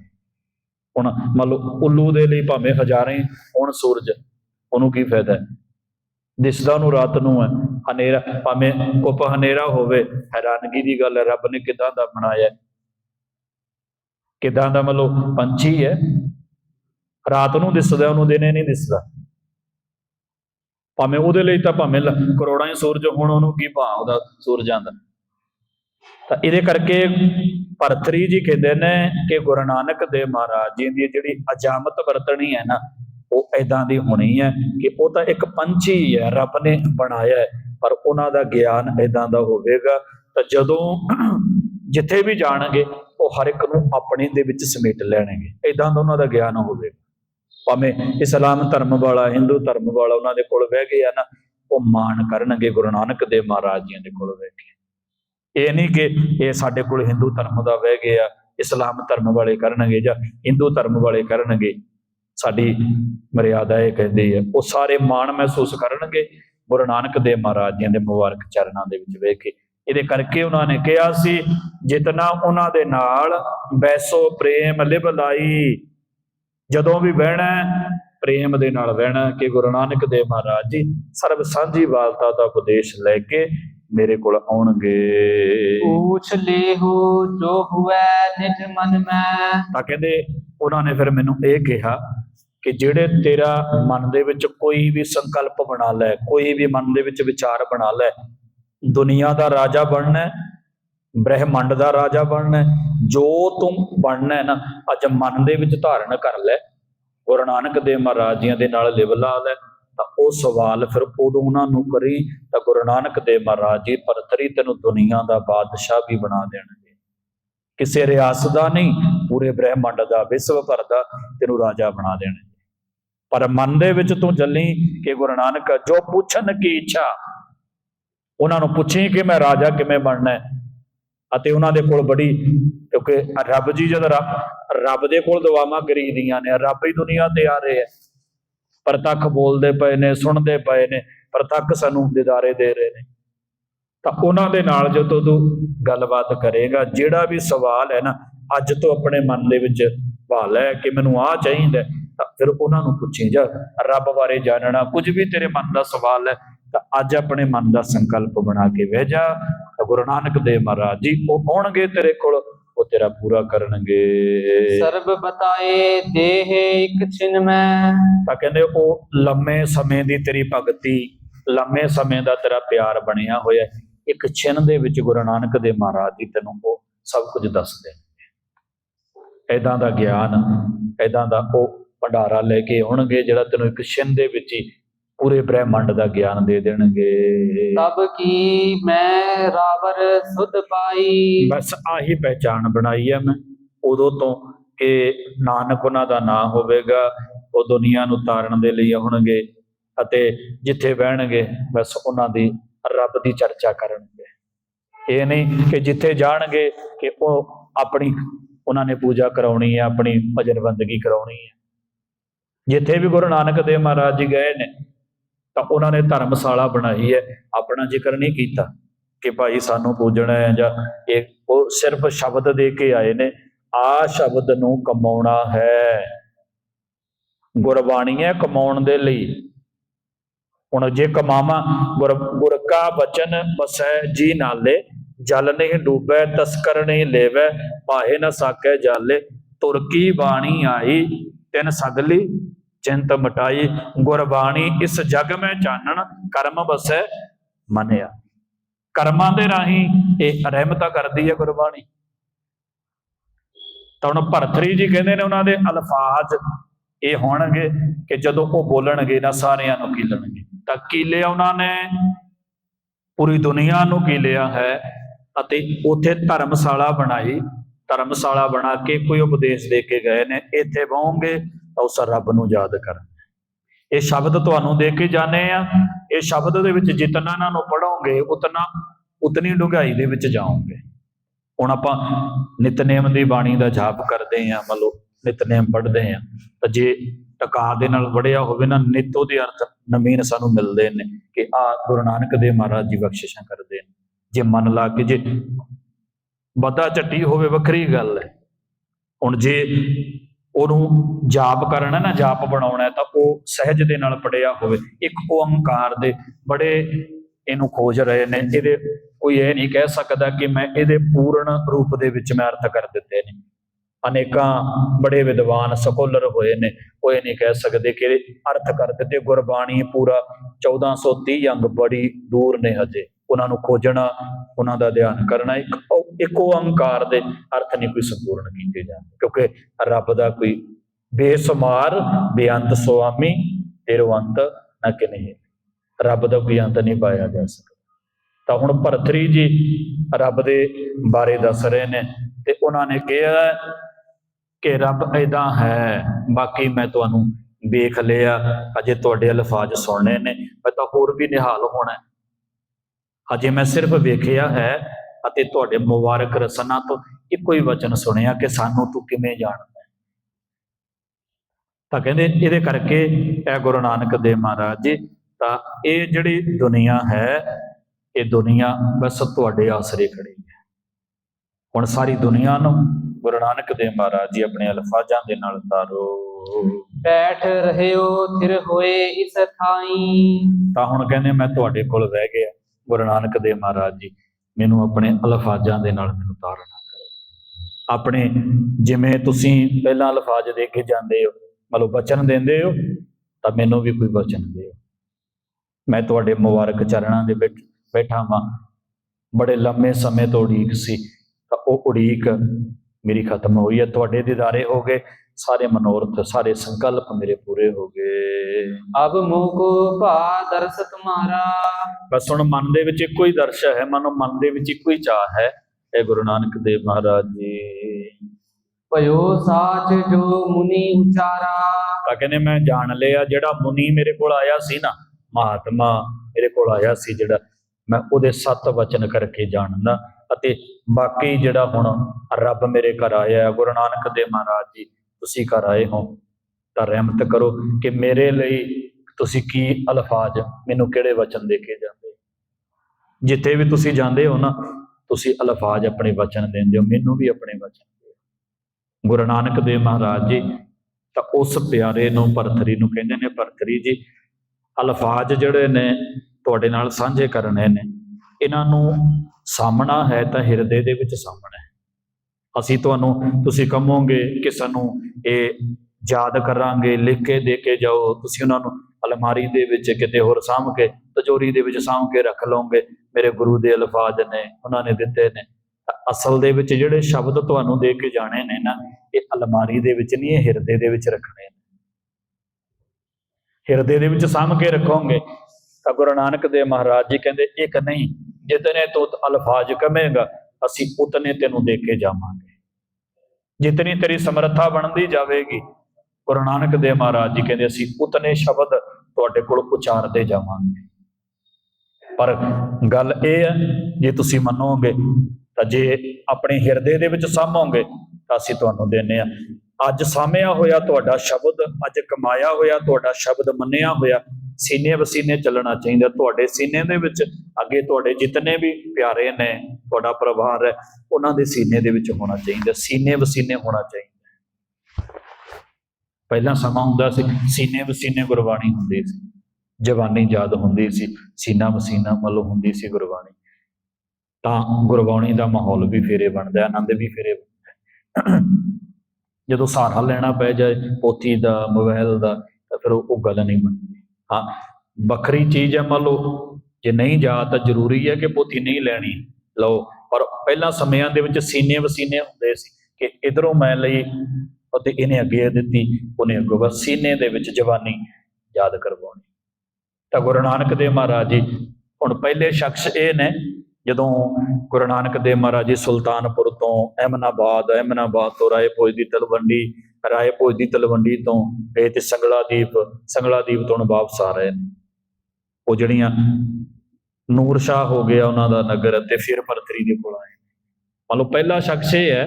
ਹੁਣ ਮੰਨ ਲਓ ਉੱਲੂ ਦੇ ਲਈ ਭਾਵੇਂ ਹਜ਼ਾਰਾਂ ਹੀ ਹੋਣ ਸੂਰਜ, ਉਹਨੂੰ ਕੀ ਫਾਇਦਾ ਹੈ? ਦਿਸਦਾ ਨੂੰ ਰਾਤ ਨੂੰ ਹੈ। ਹਨੇਰਾ, ਭਾਵੇਂ ਕੁੱਪ ਹਨੇਰਾ ਹੋਵੇ, ਹੈਰਾਨਗੀ ਦੀ ਗੱਲ ਹੈ, ਰੱਬ ਨੇ ਕਿਦਾਂ ਦਾ ਬਣਾਇਆ ਹੈ। ਕਿੱਦਾਂ ਦਾ ਮਤਲਬ ਪੰਛੀ ਹੈ? ਰਾਤ ਨੂੰ ਦਿਸਦਾ, ਉਹਨੂੰ ਦਿਨੇ ਨਹੀਂ ਦਿਸਦਾ। ਭਾਵੇਂ ਉਹਦੇ ਲਈ ਤਾਂ ਭਾਵੇਂ ਲ- ਕਰੋੜਾਂ ਹੀ ਸੂਰਜ ਹੋਣ, ਉਹਨੂੰ ਕੀ ਭਾਅ ਉਹਦਾ ਸੂਰਜਾਂ ਦਾ ਤਾਂ ਇਹਦੇ ਕਰਕੇ ਭਰਤਰੀ ਜੀ ਕਹਿੰਦੇ ਨੇ ਕਿ ਗੁਰੂ ਨਾਨਕ ਦੇਵ ਮਹਾਰਾਜ ਜੀ ਦੀ ਜਿਹੜੀ ਅਜਾਮਤ ਵਰਤਣੀ ਹੈ ਨਾ, ਉਹ ਐਦਾਂ ਦੀ ਹੋਣੀ ਹੈ ਕਿ ਉਹ ਤਾਂ ਇੱਕ ਪੰਛੀ ਹੈ ਰੱਬ ਨੇ ਬਣਾਇਆ ਹੈ, ਪਰ ਉਹਨਾਂ ਦਾ ਗਿਆਨ ਐਦਾਂ ਦਾ ਹੋਵੇਗਾ। ਤਾਂ ਜਦੋਂ ਜਿੱਥੇ ਵੀ ਜਾਣਗੇ, ਉਹ ਹਰ ਇੱਕ ਨੂੰ ਆਪਣੇ ਦੇ ਵਿੱਚ ਸਮੇਟ ਲੈਣਗੇ। ਐਦਾਂ ਦਾ ਉਹਨਾਂ ਦਾ ਗਿਆਨ ਹੋਵੇਗਾ ਭਾਵੇਂ ਇਸਲਾਮ ਧਰਮ ਵਾਲਾ, ਹਿੰਦੂ ਧਰਮ ਵਾਲਾ ਉਹਨਾਂ ਦੇ ਕੋਲ ਬਹਿ ਗਿਆ ਨਾ, ਉਹ ਮਾਣ ਕਰਨਗੇ, ਗੁਰੂ ਨਾਨਕ ਦੇਵ ਮਹਾਰਾਜ ਜੀ ਦੇ ਕੋਲ ਬਹਿ ਕੇ। ਇਹ ਨਹੀਂ ਕਿ ਇਹ ਸਾਡੇ ਕੋਲ ਹਿੰਦੂ ਧਰਮ ਦਾ ਬਹਿ ਗਿਆ, ਇਸਲਾਮ ਧਰਮ ਵਾਲੇ ਕਰਨਗੇ ਜਾਂ ਹਿੰਦੂ ਧਰਮ ਵਾਲੇ ਕਰਨਗੇ। ਸਾਡੀ ਮਰਿਆਦਾ ਇਹ ਕਹਿੰਦੀ ਹੈ, ਉਹ ਸਾਰੇ ਮਾਣ ਮਹਿਸੂਸ ਕਰਨਗੇ, ਗੁਰੂ ਨਾਨਕ ਦੇਵ ਮਹਾਰਾਜ ਜੀ ਦੇ ਮੁਬਾਰਕ ਚਰਨਾਂ ਦੇ ਵਿੱਚ ਵੇਖ ਕੇ। ਇਹਦੇ ਕਰਕੇ ਉਹਨਾਂ ਨੇ ਕਿਹਾ ਸੀ, ਜਿਤਨਾ ਉਹਨਾਂ ਦੇ ਨਾਲ ਬੈਸੋ ਪ੍ਰੇਮ ਲਿਵ ਲਾਈ ਜਦੋਂ ਵੀ ਬਹਿਣਾ ਪ੍ਰੇਮ ਦੇ ਨਾਲ ਬਹਿਣਾ ਕਿ ਗੁਰੂ ਨਾਨਕ ਦੇਵ ਮਹਾਰਾਜ ਜੀ ਸਰਬ ਸਾਂਝੀ ਵਾਲਤਾ ਦਾ ਉਪਦੇਸ਼ ਲੈ ਕੇ ਮੇਰੇ ਕੋਲ ਆਉਣਗੇ। ਪੁੱਛ ਹੋ ਜੋ ਹੋਵੇ ਨਿਜ ਮਨ ਮੈਂ। ਤਾਂ ਕਹਿੰਦੇ ਉਹਨਾਂ ਨੇ ਫਿਰ ਮੈਨੂੰ ਇਹ ਕਿਹਾ ਕਿ ਜਿਹੜੇ ਤੇਰਾ ਮਨ ਦੇ ਵਿੱਚ ਕੋਈ ਵੀ ਸੰਕਲਪ ਬਣਾ ਲੈ ਕੋਈ ਵੀ ਮਨ ਦੇ ਵਿੱਚ ਵਿਚਾਰ ਬਣਾ ਲੈ ਦੁਨੀਆ ਦਾ ਰਾਜਾ ਬਣਨਾ ਬ੍ਰਹਿਮੰਡ ਦਾ ਰਾਜਾ ਬਣਨਾ ਜੋ ਤੂੰ ਬਣਨਾ ਹੈ ਨਾ, ਅੱਜ ਮਨ ਦੇ ਵਿੱਚ ਧਾਰਨ ਕਰ ਲੈ। ਗੁਰੂ ਨਾਨਕ ਦੇਵ ਮਹਾਰਾਜ ਜੀਆਂ ਦੇ ਨਾਲ ਲਿਵ ਲਾ ਲੈ। ਤਾਂ ਉਹ ਸਵਾਲ ਫਿਰ ਉਦੋਂ ਉਹਨਾਂ ਨੂੰ ਕਰੀ, ਤਾਂ ਗੁਰੂ ਨਾਨਕ ਦੇਵ ਮਹਾਰਾਜ ਜੀ ਪਰਤਰੀ ਤੈਨੂੰ ਦੁਨੀਆ ਦਾ ਬਾਦਸ਼ਾਹ ਵੀ ਬਣਾ ਦੇਣਗੇ। ਕਿਸੇ ਰਿਆਸਤ ਦਾ ਨਹੀਂ, ਪੂਰੇ ਬ੍ਰਹਿਮੰਡ ਦਾ, ਵਿਸ਼ਵ ਭਰ ਦਾ ਤੈਨੂੰ ਰਾਜਾ ਬਣਾ ਦੇਣਗੇ। ਪਰ ਮਨ ਦੇ ਵਿੱਚ ਤੂੰ ਜੱਲੀ ਕਿ ਗੁਰੂ ਨਾਨਕ ਜੋ ਪੁੱਛਣ ਕੀ ਇੱਛਾ, ਉਹਨਾਂ ਨੂੰ ਪੁੱਛੀ ਕਿ ਮੈਂ ਰਾਜਾ ਕਿਵੇਂ ਬਣਨਾ ਹੈ। ਅਤੇ ਉਹਨਾਂ ਦੇ ਕੋਲ ਬੜੀ, ਕਿਉਂਕਿ ਰੱਬ ਜੀ ਜਦ ਰੱਬ ਦੇ ਕੋਲ ਦੁਆਵਾਂ ਕਰੀਦੀਆਂ ਨੇ, ਰੱਬ ਹੀ ਦੁਨੀਆ ਤੇ ਆ ਰਹੇ ਹੈ। ਪ੍ਰਤੱਖ ਬੋਲਦੇ ਪਏ ਨੇ, ਸੁਣਦੇ ਪਏ ਨੇ, ਪ੍ਰਤੱਖ ਸਾਨੂੰ ਦਿਦਾਰੇ ਦੇ ਰਹੇ ਨੇ। ਤਾਂ ਉਹਨਾਂ ਦੇ ਨਾਲ ਜਦੋਂ ਤੂੰ ਗੱਲਬਾਤ ਕਰੇਗਾ, ਜਿਹੜਾ ਵੀ ਸਵਾਲ ਹੈ ਨਾ, ਅੱਜ ਤੋਂ ਆਪਣੇ ਮਨ ਦੇ ਵਿੱਚ ਭਾਲ ਹੈ ਕਿ ਮੈਨੂੰ ਆਹ ਚਾਹੀਦਾ ਤਾਂ ਫਿਰ ਉਹਨਾਂ ਨੂੰ ਪੁੱਛੇ ਜਾ, ਰੱਬ ਬਾਰੇ ਜਾਣਨਾ ਕੁਝ ਵੀ ਤੇਰੇ ਮਨ ਦਾ ਸਵਾਲ ਹੈ, ਤਾਂ ਅੱਜ ਆਪਣੇ ਮਨ ਦਾ ਸੰਕਲਪ ਬਣਾ ਕੇ ਬਹਿ ਜਾ ਗੁਰੂ ਨਾਨਕ ਦੇਵ ਮਹਾਰਾਜ ਜੀ ਉਹ ਆਉਣਗੇ ਤੇਰੇ ਕੋਲ ਉਹ ਤੇਰਾ ਪੂਰਾ ਕਰਨਗੇ। ਸਰਬ ਬਤਾਏ ਦੇਹ ਇੱਕ ਛਿਨ ਮੈਂ। ਤਾਂ ਕਹਿੰਦੇ ਉਹ ਲੰਮੇ ਸਮੇਂ ਦੀ ਤੇਰੀ ਭਗਤੀ ਲੰਮੇ ਸਮੇਂ ਦਾ ਤੇਰਾ ਪਿਆਰ ਬਣਿਆ ਹੋਇਆ ਇੱਕ ਛਿਨ ਦੇ ਵਿੱਚ ਗੁਰੂ ਨਾਨਕ ਦੇ ਮਹਾਰਾਜ ਜੀ ਤੈਨੂੰ ਉਹ ਸਭ ਕੁਝ ਦੱਸ ਦੇਣਗੇ। ਐਦਾਂ ਦਾ ਗਿਆਨ ਐਦਾਂ ਦਾ ਉਹ ਭੰਡਾਰਾ ਲੈ ਕੇ ਆਉਣਗੇ ਜਿਹੜਾ ਤੈਨੂੰ ਇੱਕ ਛਿਨ ਦੇ ਵਿੱਚ ਹੀ ਪੂਰੇ ਬ੍ਰਹਿਮੰਡ ਦਾ ਗਿਆਨ ਦੇ ਦੇਣਗੇ। ਤਬ ਕੀ ਮੈਂ ਰਾਵਰ ਸੁਧ ਪਾਈ। ਬਸ ਆਹੀ ਪਹਿਚਾਨ ਬਣਾਈ ਹੈ ਮੈਂ। ਉਦੋਂ ਤੋਂ ਕਿ ਨਾਨਕ ਉਹਨਾਂ ਦਾ ਨਾਂ ਹੋਵੇਗਾ ਉਹ ਦੁਨੀਆ ਨੂੰ ਤਾਰਨ ਦੇ ਲਈ ਆਉਣਗੇ ਅਤੇ ਜਿੱਥੇ ਬਹਿਣਗੇ ਬਸ ਉਹਨਾਂ ਦੀ ਰੱਬ ਦੀ ਚਰਚਾ ਕਰਨਗੇ। ਇਹ ਨਹੀਂ ਕਿ ਜਿੱਥੇ ਜਾਣਗੇ ਕਿ ਉਹ ਆਪਣੀ ਉਹਨਾਂ ਨੇ ਪੂਜਾ ਕਰਾਉਣੀ ਹੈ ਆਪਣੀ ਭਜਨ ਬੰਦਗੀ ਕਰਾਉਣੀ ਹੈ ਜਿੱਥੇ ਵੀ ਗੁਰੂ ਨਾਨਕ ਦੇਵ ਮਹਾਰਾਜ ਜੀ ਗਏ ਨੇ ਤਾਂ ਉਹਨਾਂ ਨੇ ਧਰਮਸ਼ਾਲਾ ਬਣਾਈ ਹੈ। ਆਪਣਾ ਜ਼ਿਕਰ ਨਹੀਂ ਕੀਤਾ ਕਿ ਭਾਈ ਸਾਨੂੰ ਪੂਜਣਾ ਹੈ ਜਾਂ ਇਹ ਉਹ ਸਿਰਫ ਸ਼ਬਦ ਦੇ ਕੇ ਆਏ ਨੇ। ਆ ਸ਼ਬਦ ਨੂੰ ਕਮਾਉਣਾ ਹੈ। ਗੁਰਬਾਣੀ ਹੈ ਕਮਾਉਣ ਦੇ ਲਈ। ਹੁਣ ਜੇ ਕਮਾਵਾਂ, ਗੁਰ ਗੁਰ ਕਾ ਬਚਨ ਬਸੈ ਜੀ ਨਾਲੇ, ਜਲ ਨਹੀਂ ਡੂਬੈ, ਤਸਕਰ ਨਹੀਂ ਲੇਵੈ ਪਾਹੇ ਨਾ ਸਾਕੈ ਜਾਲੇ। ਤੁਰ ਬਾਣੀ ਆਈ, ਤਿਨ ਸਗਲੀ ਚਿੰਤ ਮਟਾਈ, ਗੁਰਬਾਣੀ ਇਸ ਜਗ ਮੈਂ ਚਾਨਣ, ਕਰਮ ਵਸੈ ਮੰਨਿਆ। ਕਰਮਾਂ ਦੇ ਰਾਹੀਂ ਇਹ ਰਹਿਮਤਾ ਕਰਦੀ ਹੈ ਗੁਰਬਾਣੀ। ਤਾਂ ਹੁਣ ਭਰਤਰੀ ਜੀ ਕਹਿੰਦੇ ਨੇ ਉਹਨਾਂ ਦੇ ਅਲਫਾਜ਼ ਇਹ ਹੋਣਗੇ ਕਿ ਜਦੋਂ ਉਹ ਬੋਲਣਗੇ ਨਾ ਸਾਰਿਆਂ ਨੂੰ ਕੀਲਣਗੇ ਤਾਂ ਕੀਲਿਆ ਉਹਨਾਂ ਨੇ? ਪੂਰੀ ਦੁਨੀਆ ਨੂੰ ਕੀਲਿਆ ਹੈ? ਅਤੇ ਉੱਥੇ ਧਰਮਸ਼ਾਲਾ ਬਣਾਈ। ਧਰਮਸ਼ਾਲਾ ਬਣਾ ਕੇ ਕੋਈ ਉਪਦੇਸ਼ ਦੇ ਕੇ ਗਏ ਨੇ। ਇੱਥੇ ਬਹੋਗੇ ਤਾਂ ਉਸ ਰੱਬ ਨੂੰ ਯਾਦ ਕਰਨਾ ਇਹ ਸ਼ਬਦ ਤੁਹਾਨੂੰ ਦੇ ਕੇ ਜਾਣੇ ਆ। ਇਹ ਸ਼ਬਦ ਦੇ ਵਿੱਚ ਜਿਤਨਾ ਇਹਨਾਂ ਨੂੰ ਪੜੋਗੇ ਉਤਨਾ ਉਤਨੀ ਡੂੰਘਾਈ ਦੇ ਵਿੱਚ ਜਾਓਗੇ। ਹੁਣ ਆਪਾਂ ਨਿਤਨੇਮ ਦੀ ਬਾਣੀ ਦਾ ਜਾਪ ਕਰਦੇ ਆ ਮਤਲਬ ਨਿਤਨੇਮ ਪੜ੍ਹਦੇ ਆ, ਤਾਂ ਜੇ ਟਕਾ ਦੇ ਨਾਲ ਵੜਿਆ ਹੋਵੇ ਨਾ, ਨਿਤ ਉਹਦੇ ਅਰਥ ਨਵੀਨ ਸਾਨੂੰ ਮਿਲਦੇ ਨੇ ਕਿ ਆ ਗੁਰੂ ਨਾਨਕ ਦੇਵ ਮਹਾਰਾਜ ਜੀ ਬਖਸ਼ਿਸ਼ਾਂ ਕਰਦੇ ਨੇ। ਜੇ ਮਨ ਲਾ ਕੇ ਜੇ ਬਦਾ ਝੱਟੀ ਹੋਵੇ, ਵੱਖਰੀ ਗੱਲ ਹੈ। ਹੁਣ ਜੇ ਉਹਨੂੰ ਜਾਪ ਕਰਨਾ ਨਾ, ਜਾਪ ਬਣਾਉਣਾ ਤਾਂ ਉਹ ਸਹਿਜ ਦੇ ਨਾਲ ਪੜਿਆ ਹੋਵੇ। ਇੱਕ ਓੰਕਾਰ ਦੇ ਬੜੇ ਇਹਨੂੰ ਖੋਜ ਰਹੇ ਨੇ। ਇਹਦੇ ਕੋਈ ਇਹ ਨਹੀਂ ਕਹਿ ਸਕਦਾ ਕਿ ਮੈਂ ਇਹਦੇ ਪੂਰਨ ਰੂਪ ਦੇ ਵਿੱਚ ਮੈਂ ਅਰਥ ਕਰ ਦਿੱਤੇ ਨੇ। ਅਨੇਕਾਂ ਬੜੇ ਵਿਦਵਾਨ ਸਕੋਲਰ ਹੋਏ ਨੇ। ਉਹ ਇਹ ਨਹੀਂ ਕਹਿ ਸਕਦੇ ਕਿ ਇਹਦੇ ਅਰਥ ਕਰ ਦਿੱਤੇ। ਗੁਰਬਾਣੀ ਪੂਰਾ 1430 ਅੰਗ ਬੜੀ ਦੂਰ ਨੇ ਹਜੇ। ਉਹਨਾਂ ਨੂੰ ਖੋਜਣਾ, ਉਹਨਾਂ ਦਾ ਧਿਆਨ ਕਰਨਾ, ਇੱਕ ਓ- ਇੱਕ ਓੰਕਾਰ ਦੇ ਅਰਥ ਨਹੀਂ ਕੋਈ ਸੰਪੂਰਨ ਕੀਤੇ ਜਾਂਦੇ ਕਿਉਂਕਿ ਰੱਬ ਦਾ ਕੋਈ ਬੇਸੁਮਾਰ, ਬੇਅੰਤ ਸੁਆਮੀ ਤੇਰੋ ਅੰਤ ਨਾ ਕਿ ਨਹੀਂ ਰੱਬ ਦਾ ਕੋਈ ਅੰਤ ਨਹੀਂ ਪਾਇਆ ਜਾ ਸਕਦਾ। ਤਾਂ ਹੁਣ ਭਰਤਰੀ ਜੀ ਰੱਬ ਦੇ ਬਾਰੇ ਦੱਸ ਰਹੇ ਨੇ ਤੇ ਉਹਨਾਂ ਨੇ ਕਿਹਾ ਕਿ ਰੱਬ ਐਦਾਂ ਹੈ, ਬਾਕੀ ਮੈਂ ਤੁਹਾਨੂੰ ਵੇਖ ਲਿਆ, ਅਜੇ ਤੁਹਾਡੇ ਅਲਫਾਜ਼ ਸੁਣਨੇ ਨੇ, ਮੈਂ ਤਾਂ ਹੋਰ ਵੀ ਨਿਹਾਲ ਹੋਣਾ ਹੈ। ਅਜੇ ਮੈਂ ਸਿਰਫ ਵੇਖਿਆ ਹੈ ਅਤੇ ਤੁਹਾਡੇ ਮੁਬਾਰਕ ਰਸਨਾ ਤੋਂ ਇੱਕੋ ਹੀ ਵਚਨ ਸੁਣਿਆ ਕਿ ਸਾਨੂੰ ਤੂੰ ਕਿਵੇਂ ਜਾਣਦਾ। ਤਾਂ ਕਹਿੰਦੇ ਇਹਦੇ ਕਰਕੇ ਇਹ ਗੁਰੂ ਨਾਨਕ ਦੇਵ ਮਹਾਰਾਜ ਜੀ ਤਾਂ ਇਹ ਜਿਹੜੀ ਦੁਨੀਆ ਹੈ ਇਹ ਦੁਨੀਆ ਬਸ ਤੁਹਾਡੇ ਆਸਰੇ ਖੜੀ ਹੈ ਹੁਣ ਸਾਰੀ ਦੁਨੀਆ ਨੂੰ ਗੁਰੂ ਨਾਨਕ ਦੇਵ ਮਹਾਰਾਜ ਜੀ ਆਪਣੇ ਅਲਫਾਜ਼ਾਂ ਦੇ ਨਾਲ ਤਾਰੋ ਬੈਠ ਰਹਿਓ ਥਿਰ ਹੋਏ ਇਸ ਥਾਈ ਤਾਂ ਹੁਣ ਕਹਿੰਦੇ ਮੈਂ ਤੁਹਾਡੇ ਕੋਲ ਰਹਿ ਗਿਆ ਗੁਰੂ ਨਾਨਕ ਦੇਵ ਮਹਾਰਾਜ ਜੀ, ਮੈਨੂੰ ਆਪਣੇ ਅਲਫਾਜ਼ਾਂ ਦੇ ਨਾਲ ਮੈਨੂੰ ਤਾਰਨਾ ਕਰੋ। ਆਪਣੇ ਜਿਵੇਂ ਤੁਸੀਂ ਪਹਿਲਾਂ ਅਲਫਾਜ਼ ਦੇ ਕੇ ਜਾਂਦੇ ਹੋ, ਮਤਲਬ ਬਚਨ ਦਿੰਦੇ ਹੋ, ਤਾਂ ਮੈਨੂੰ ਵੀ ਕੋਈ ਬਚਨ ਦਿਓ। ਮੈਂ ਤੁਹਾਡੇ ਮੁਬਾਰਕ ਚਰਨਾਂ ਦੇ ਵਿੱਚ ਬੈਠਾ ਹਾਂ ਬੜੇ ਲੰਮੇ ਸਮੇਂ ਤੋਂ ਉਡੀਕ ਸੀ, ਤਾਂ ਉਹ ਉਡੀਕ ਮੇਰੀ ਖਤਮ ਹੋਈ ਹੈ, ਤੁਹਾਡੇ ਦੀਦਾਰੇ ਹੋ ਗਏ। ਸਾਰੇ ਮਨੋਰਥ ਸਾਰੇ ਸੰਕਲਪ ਮੇਰੇ ਪੂਰੇ ਹੋ ਗਏ। ਅਬ ਮੋਕੋ ਭਾ ਦਰਸ ਤੁਮਾਰਾ ਬਸ ਹੁਣ ਮਨ ਦੇ ਵਿੱਚ ਇੱਕੋ ਹੀ ਦਰਸ਼ ਹੈ ਮਨੋ ਮਨ ਦੇ ਵਿੱਚ ਇੱਕੋ ਹੀ ਚਾਹ ਹੈ। ਇਹ ਗੁਰੂ ਨਾਨਕ ਦੇਵ ਮਹਾਰਾਜ ਜੀ। ਭਇਓ ਸਾਚ ਜੋ ਮੁਨੀ ਉਚਾਰਾ। ਤਾਂ ਕਹਿੰਦੇ ਮੈਂ ਜਾਣ ਲਿਆ ਜਿਹੜਾ ਮੁਨੀ ਮੇਰੇ ਕੋਲ ਆਇਆ ਸੀ ਨਾ ਮਹਾਤਮਾ ਮੇਰੇ ਕੋਲ ਆਇਆ ਸੀ ਜਿਹੜਾ ਮੈਂ ਉਹਦੇ ਸੱਤ ਵਚਨ ਕਰਕੇ ਜਾਣਦਾ। ਅਤੇ ਬਾਕੀ ਜਿਹੜਾ ਹੁਣ ਰੱਬ ਮੇਰੇ ਘਰ ਆਇਆ ਗੁਰੂ ਨਾਨਕ ਦੇਵ ਮਹਾਰਾਜ ਜੀ ਤੁਸੀਂ ਘਰ ਆਏ ਹੋ, ਤਾਂ ਰਹਿਮਤ ਕਰੋ ਕਿ ਮੇਰੇ ਲਈ ਤੁਸੀਂ ਕੀ ਅਲਫਾਜ਼ ਮੈਨੂੰ ਕਿਹੜੇ ਵਚਨ ਦੇ ਕੇ ਜਾਂਦੇ? ਜਿੱਥੇ ਵੀ ਤੁਸੀਂ ਜਾਂਦੇ ਹੋ ਨਾ, ਤੁਸੀਂ ਅਲਫਾਜ਼ ਆਪਣੇ ਵਚਨ ਦਿੰਦੇ ਹੋ, ਮੈਨੂੰ ਵੀ ਆਪਣੇ ਵਚਨ ਦਿਓ। ਗੁਰੂ ਨਾਨਕ ਦੇਵ ਮਹਾਰਾਜ ਜੀ ਤਾਂ ਉਸ ਪਿਆਰੇ ਨੂੰ ਭਰਤਰੀ ਨੂੰ ਕਹਿੰਦੇ ਨੇ ਭਰਤਰੀ ਜੀ, ਅਲਫਾਜ਼ ਜਿਹੜੇ ਨੇ ਤੁਹਾਡੇ ਨਾਲ ਸਾਂਝੇ ਕਰਨੇ ਨੇ, ਇਹਨਾਂ ਨੂੰ ਸਾਹਮਣਾ ਹੈ ਤਾਂ ਹਿਰਦੇ ਦੇ ਵਿੱਚ ਸਾਹਮਣਾ ਹੈ। ਅਸੀਂ ਤੁਹਾਨੂੰ, ਤੁਸੀਂ ਕਹੋਗੇ ਕਿ ਸਾਨੂੰ ਇਹ ਯਾਦ ਕਰਾਂਗੇ, ਲਿਖ ਕੇ ਦੇ ਕੇ ਜਾਓ। ਤੁਸੀਂ ਉਹਨਾਂ ਨੂੰ ਅਲਮਾਰੀ ਦੇ ਵਿੱਚ ਕਿਤੇ ਹੋਰ ਸਾਂਭ ਕੇ, ਤਜੋਰੀ ਦੇ ਵਿੱਚ ਸਾਂਭ ਕੇ ਰੱਖ ਲਓਗੇ। ਮੇਰੇ ਗੁਰੂ ਦੇ ਅਲਫਾਜ਼ ਨੇ, ਉਹਨਾਂ ਨੇ ਦਿੱਤੇ ਨੇ। ਤਾਂ ਅਸਲ ਦੇ ਵਿੱਚ ਜਿਹੜੇ ਸ਼ਬਦ ਤੁਹਾਨੂੰ ਦੇ ਕੇ ਜਾਣੇ ਨੇ ਨਾ, ਇਹ ਅਲਮਾਰੀ ਦੇ ਵਿੱਚ ਨਹੀਂ, ਇਹ ਹਿਰਦੇ ਦੇ ਵਿੱਚ ਰੱਖਣੇ ਨੇ। ਹਿਰਦੇ ਦੇ ਵਿੱਚ ਸਾਂਭ ਕੇ ਰੱਖੋਗੇ। ਤਾਂ ਗੁਰੂ ਨਾਨਕ ਦੇਵ ਮਹਾਰਾਜ ਜੀ ਕਹਿੰਦੇ, ਇੱਕ ਨਹੀਂ, ਜਿਤਨੇ ਤੂੰ ਅਲਫਾਜ਼ ਕਮੇਗਾ ਅਸੀਂ ਉਤਨੇ ਤੈਨੂੰ ਦੇ ਕੇ ਜਾਵਾਂਗੇ। ਜਿਤਨੀ ਤੇਰੀ ਸਮਰੱਥਾ ਬਣਦੀ ਜਾਵੇਗੀ, ਗੁਰੂ ਨਾਨਕ ਦੇਵ ਮਹਾਰਾਜ ਜੀ ਕਹਿੰਦੇ ਅਸੀਂ ਉਤਨੇ ਸ਼ਬਦ ਤੁਹਾਡੇ ਕੋਲ ਉਚਾਰਦੇ ਜਾਵਾਂਗੇ। ਪਰ ਗੱਲ ਇਹ ਹੈ, ਜੇ ਤੁਸੀਂ ਮੰਨੋਗੇ, ਤਾਂ ਜੇ ਆਪਣੇ ਹਿਰਦੇ ਦੇ ਵਿੱਚ ਸਾਮੋਗੇ ਤਾਂ ਅਸੀਂ ਤੁਹਾਨੂੰ ਦਿੰਨੇ ਆ ਅੱਜ ਸਾਮਿਆ ਹੋਇਆ ਤੁਹਾਡਾ ਸ਼ਬਦ, ਅੱਜ ਕਮਾਇਆ ਹੋਇਆ ਤੁਹਾਡਾ ਸ਼ਬਦ, ਮੰਨਿਆ ਹੋਇਆ ਸੀਨੇ ਵਸੀਨੇ ਚੱਲਣਾ ਚਾਹੀਦਾ। ਤੁਹਾਡੇ ਸੀਨੇ ਦੇ ਵਿੱਚ ਅੱਗੇ ਤੁਹਾਡੇ ਜਿਤਨੇ ਵੀ ਪਿਆਰੇ ਨੇ, ਤੁਹਾਡਾ ਪਰਿਵਾਰ ਹੈ, ਉਹਨਾਂ ਦੇ ਸੀਨੇ ਦੇ ਵਿੱਚ ਹੋਣਾ ਚਾਹੀਦਾ। ਸੀਨੇ ਵਸੀਨੇ ਹੋਣਾ ਚਾਹੀਦਾ। ਪਹਿਲਾਂ ਸਮਾਂ ਹੁੰਦਾ ਸੀ, ਸੀਨੇ ਵਸੀਨੇ ਗੁਰਬਾਣੀ ਹੁੰਦੀ ਸੀ। ਜਵਾਨੀ ਯਾਦ ਹੁੰਦੀ ਸੀ, ਸੀਨਾ ਵਸੀਨਾ ਮਲ ਹੁੰਦੀ ਸੀ ਗੁਰਬਾਣੀ। ਤਾਂ ਗੁਰਬਾਣੀ ਦਾ ਮਾਹੌਲ ਵੀ ਫੇਰੇ ਬਣਦਾ, ਆਨੰਦ ਵੀ ਫੇਰੇ ਬਣਦਾ। ਜਦੋਂ ਸਹਾਰਾ ਲੈਣਾ ਪੈ ਜਾਏ, ਪੋਥੀ ਦਾ ਮੋਬਾਈਲ ਦਾ, ਤਾਂ ਫਿਰ ਉਹ ਉਹ ਗੱਲ ਨਹੀਂ ਬਣਦੀ। ਹਾਂ, ਵੱਖਰੀ ਚੀਜ਼ ਹੈ ਮੰਨ ਲਓ, ਜੇ ਨਹੀਂ ਜਾ ਤਾਂ ਜ਼ਰੂਰੀ ਹੈ ਕਿ ਪੋਥੀ ਨਹੀਂ ਲੈਣੀ। ਲਓ, ਪਰ ਪਹਿਲਾਂ ਸਮਿਆਂ ਦੇ ਵਿੱਚ ਸੀਨੇ ਵਸੀਨੇ ਹੁੰਦੇ ਸੀ ਕਿ ਇਧਰੋਂ ਮੈਂ ਲਈ ਅਤੇ ਇਹਨੇ ਅੱਗੇ ਦਿੱਤੀ, ਉਹਨੇ ਅੱਗੋਂ ਬਸ ਸੀਨੇ ਦੇ ਵਿੱਚ ਜਵਾਨੀ ਯਾਦ ਕਰਵਾਉਣੀ। ਤਾਂ ਗੁਰੂ ਨਾਨਕ ਦੇਵ ਮਹਾਰਾਜ ਜੀ, ਹੁਣ ਪਹਿਲੇ ਸ਼ਖਸ ਇਹ ਨੇ, ਜਦੋਂ ਗੁਰੂ ਨਾਨਕ ਦੇਵ ਮਹਾਰਾਜ ਜੀ ਸੁਲਤਾਨਪੁਰ ਤੋਂ ਅਹਿਮਨਾਬਾਦ ਅਹਿਮਨਾਬਾਦ ਤੋਂ ਰਾਏ ਭੋਜ ਦੀ ਤਲਵੰਡੀ ਰਾਏ ਭੋਜ ਦੀ ਤਲਵੰਡੀ ਤੋਂ ਗਏ ਤੇ ਸੰਗਲਾ ਦੀਪ ਸੰਗਲਾ ਦੀਪ ਤੋਂ ਵਾਪਸ ਆ ਰਹੇ ਨੇ। ਉਹ ਜਿਹੜੀਆਂ ਨੂਰ ਸ਼ਾਹ ਹੋ ਗਿਆ ਉਹਨਾਂ ਦਾ ਨਗਰ ਤੇ ਫਿਰ ਪਰਥਰੀ ਦੇ ਕੋਲ ਆਏ। ਮੰਨ ਲਓ ਪਹਿਲਾ ਸ਼ਖਸ ਇਹ ਹੈ,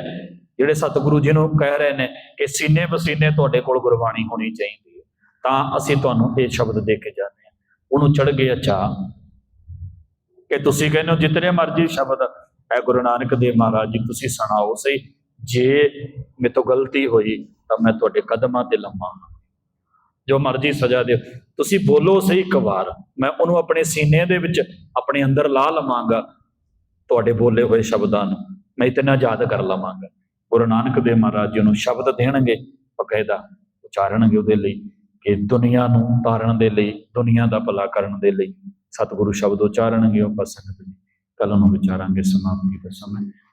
ਜਿਹੜੇ ਸਤਿਗੁਰੂ ਜੀ ਨੂੰ ਕਹਿ ਰਹੇ ਨੇ ਕਿ ਸੀਨੇ ਵਸੀਨੇ ਤੁਹਾਡੇ ਕੋਲ ਗੁਰਬਾਣੀ ਹੋਣੀ ਚਾਹੀਦੀ ਹੈ, ਤਾਂ ਅਸੀਂ ਤੁਹਾਨੂੰ ਇਹ ਸ਼ਬਦ ਦੇ ਕੇ ਜਾਂਦੇ ਹਾਂ। ਉਹਨੂੰ ਚੜ ਗਏ ਚਾਹ ਕਿ ਤੁਸੀਂ ਕਹਿੰਦੇ ਹੋ ਜਿਤਨੇ ਮਰਜ਼ੀ ਸ਼ਬਦ ਹੈ ਗੁਰੂ ਨਾਨਕ ਦੇਵ ਮਹਾਰਾਜ ਜੀ, ਤੁਸੀਂ ਸੁਣਾਓ ਸਹੀ, ਜੇ ਮੇਰੇ ਤੋਂ ਗਲਤੀ ਹੋਈ ਤਾਂ ਮੈਂ ਤੁਹਾਡੇ ਕਦਮਾਂ ਤੇ ਲੰਮਾ ਜੋ ਮਰਜ਼ੀ ਸਜ਼ਾ ਦਿਓ। ਤੁਸੀਂ ਬੋਲੋ ਸਹੀ ਇੱਕ ਵਾਰ ਮੈਂ ਉਹਨੂੰ ਆਪਣੇ ਸੀਨੇ ਦੇ ਵਿੱਚ ਆਪਣੇ ਅੰਦਰ ਲਾ ਲਵਾਂਗਾ। ਤੁਹਾਡੇ ਬੋਲੇ ਹੋਏ ਸ਼ਬਦਾਂ ਨੂੰ ਮੈਂ ਇਤਨਾ ਯਾਦ ਕਰ ਲਵਾਂਗਾ। ਗੁਰੂ ਨਾਨਕ ਦੇਵ ਮਹਾਰਾਜ ਜੀ ਨੂੰ ਸ਼ਬਦ ਦੇਣਗੇ, ਬਕਾਇਦਾ ਉਚਾਰਨਗੇ ਉਹਦੇ ਲਈ ਕਿ ਦੁਨੀਆ ਨੂੰ ਤਾਰਨ ਦੇ ਲਈ, ਦੁਨੀਆ ਦਾ ਭਲਾ ਕਰਨ ਦੇ ਲਈ ਸਤਿਗੁਰੂ ਸ਼ਬਦ ਉਚਾਰਨਗੇ, ਉਹ ਆਪਾਂ ਸੰਗਤ ਜੀ ਕੱਲ ਨੂੰ ਵਿਚਾਰਾਂਗੇ, ਸਮਾਪਤੀ ਦਾ ਸਮੇਂ।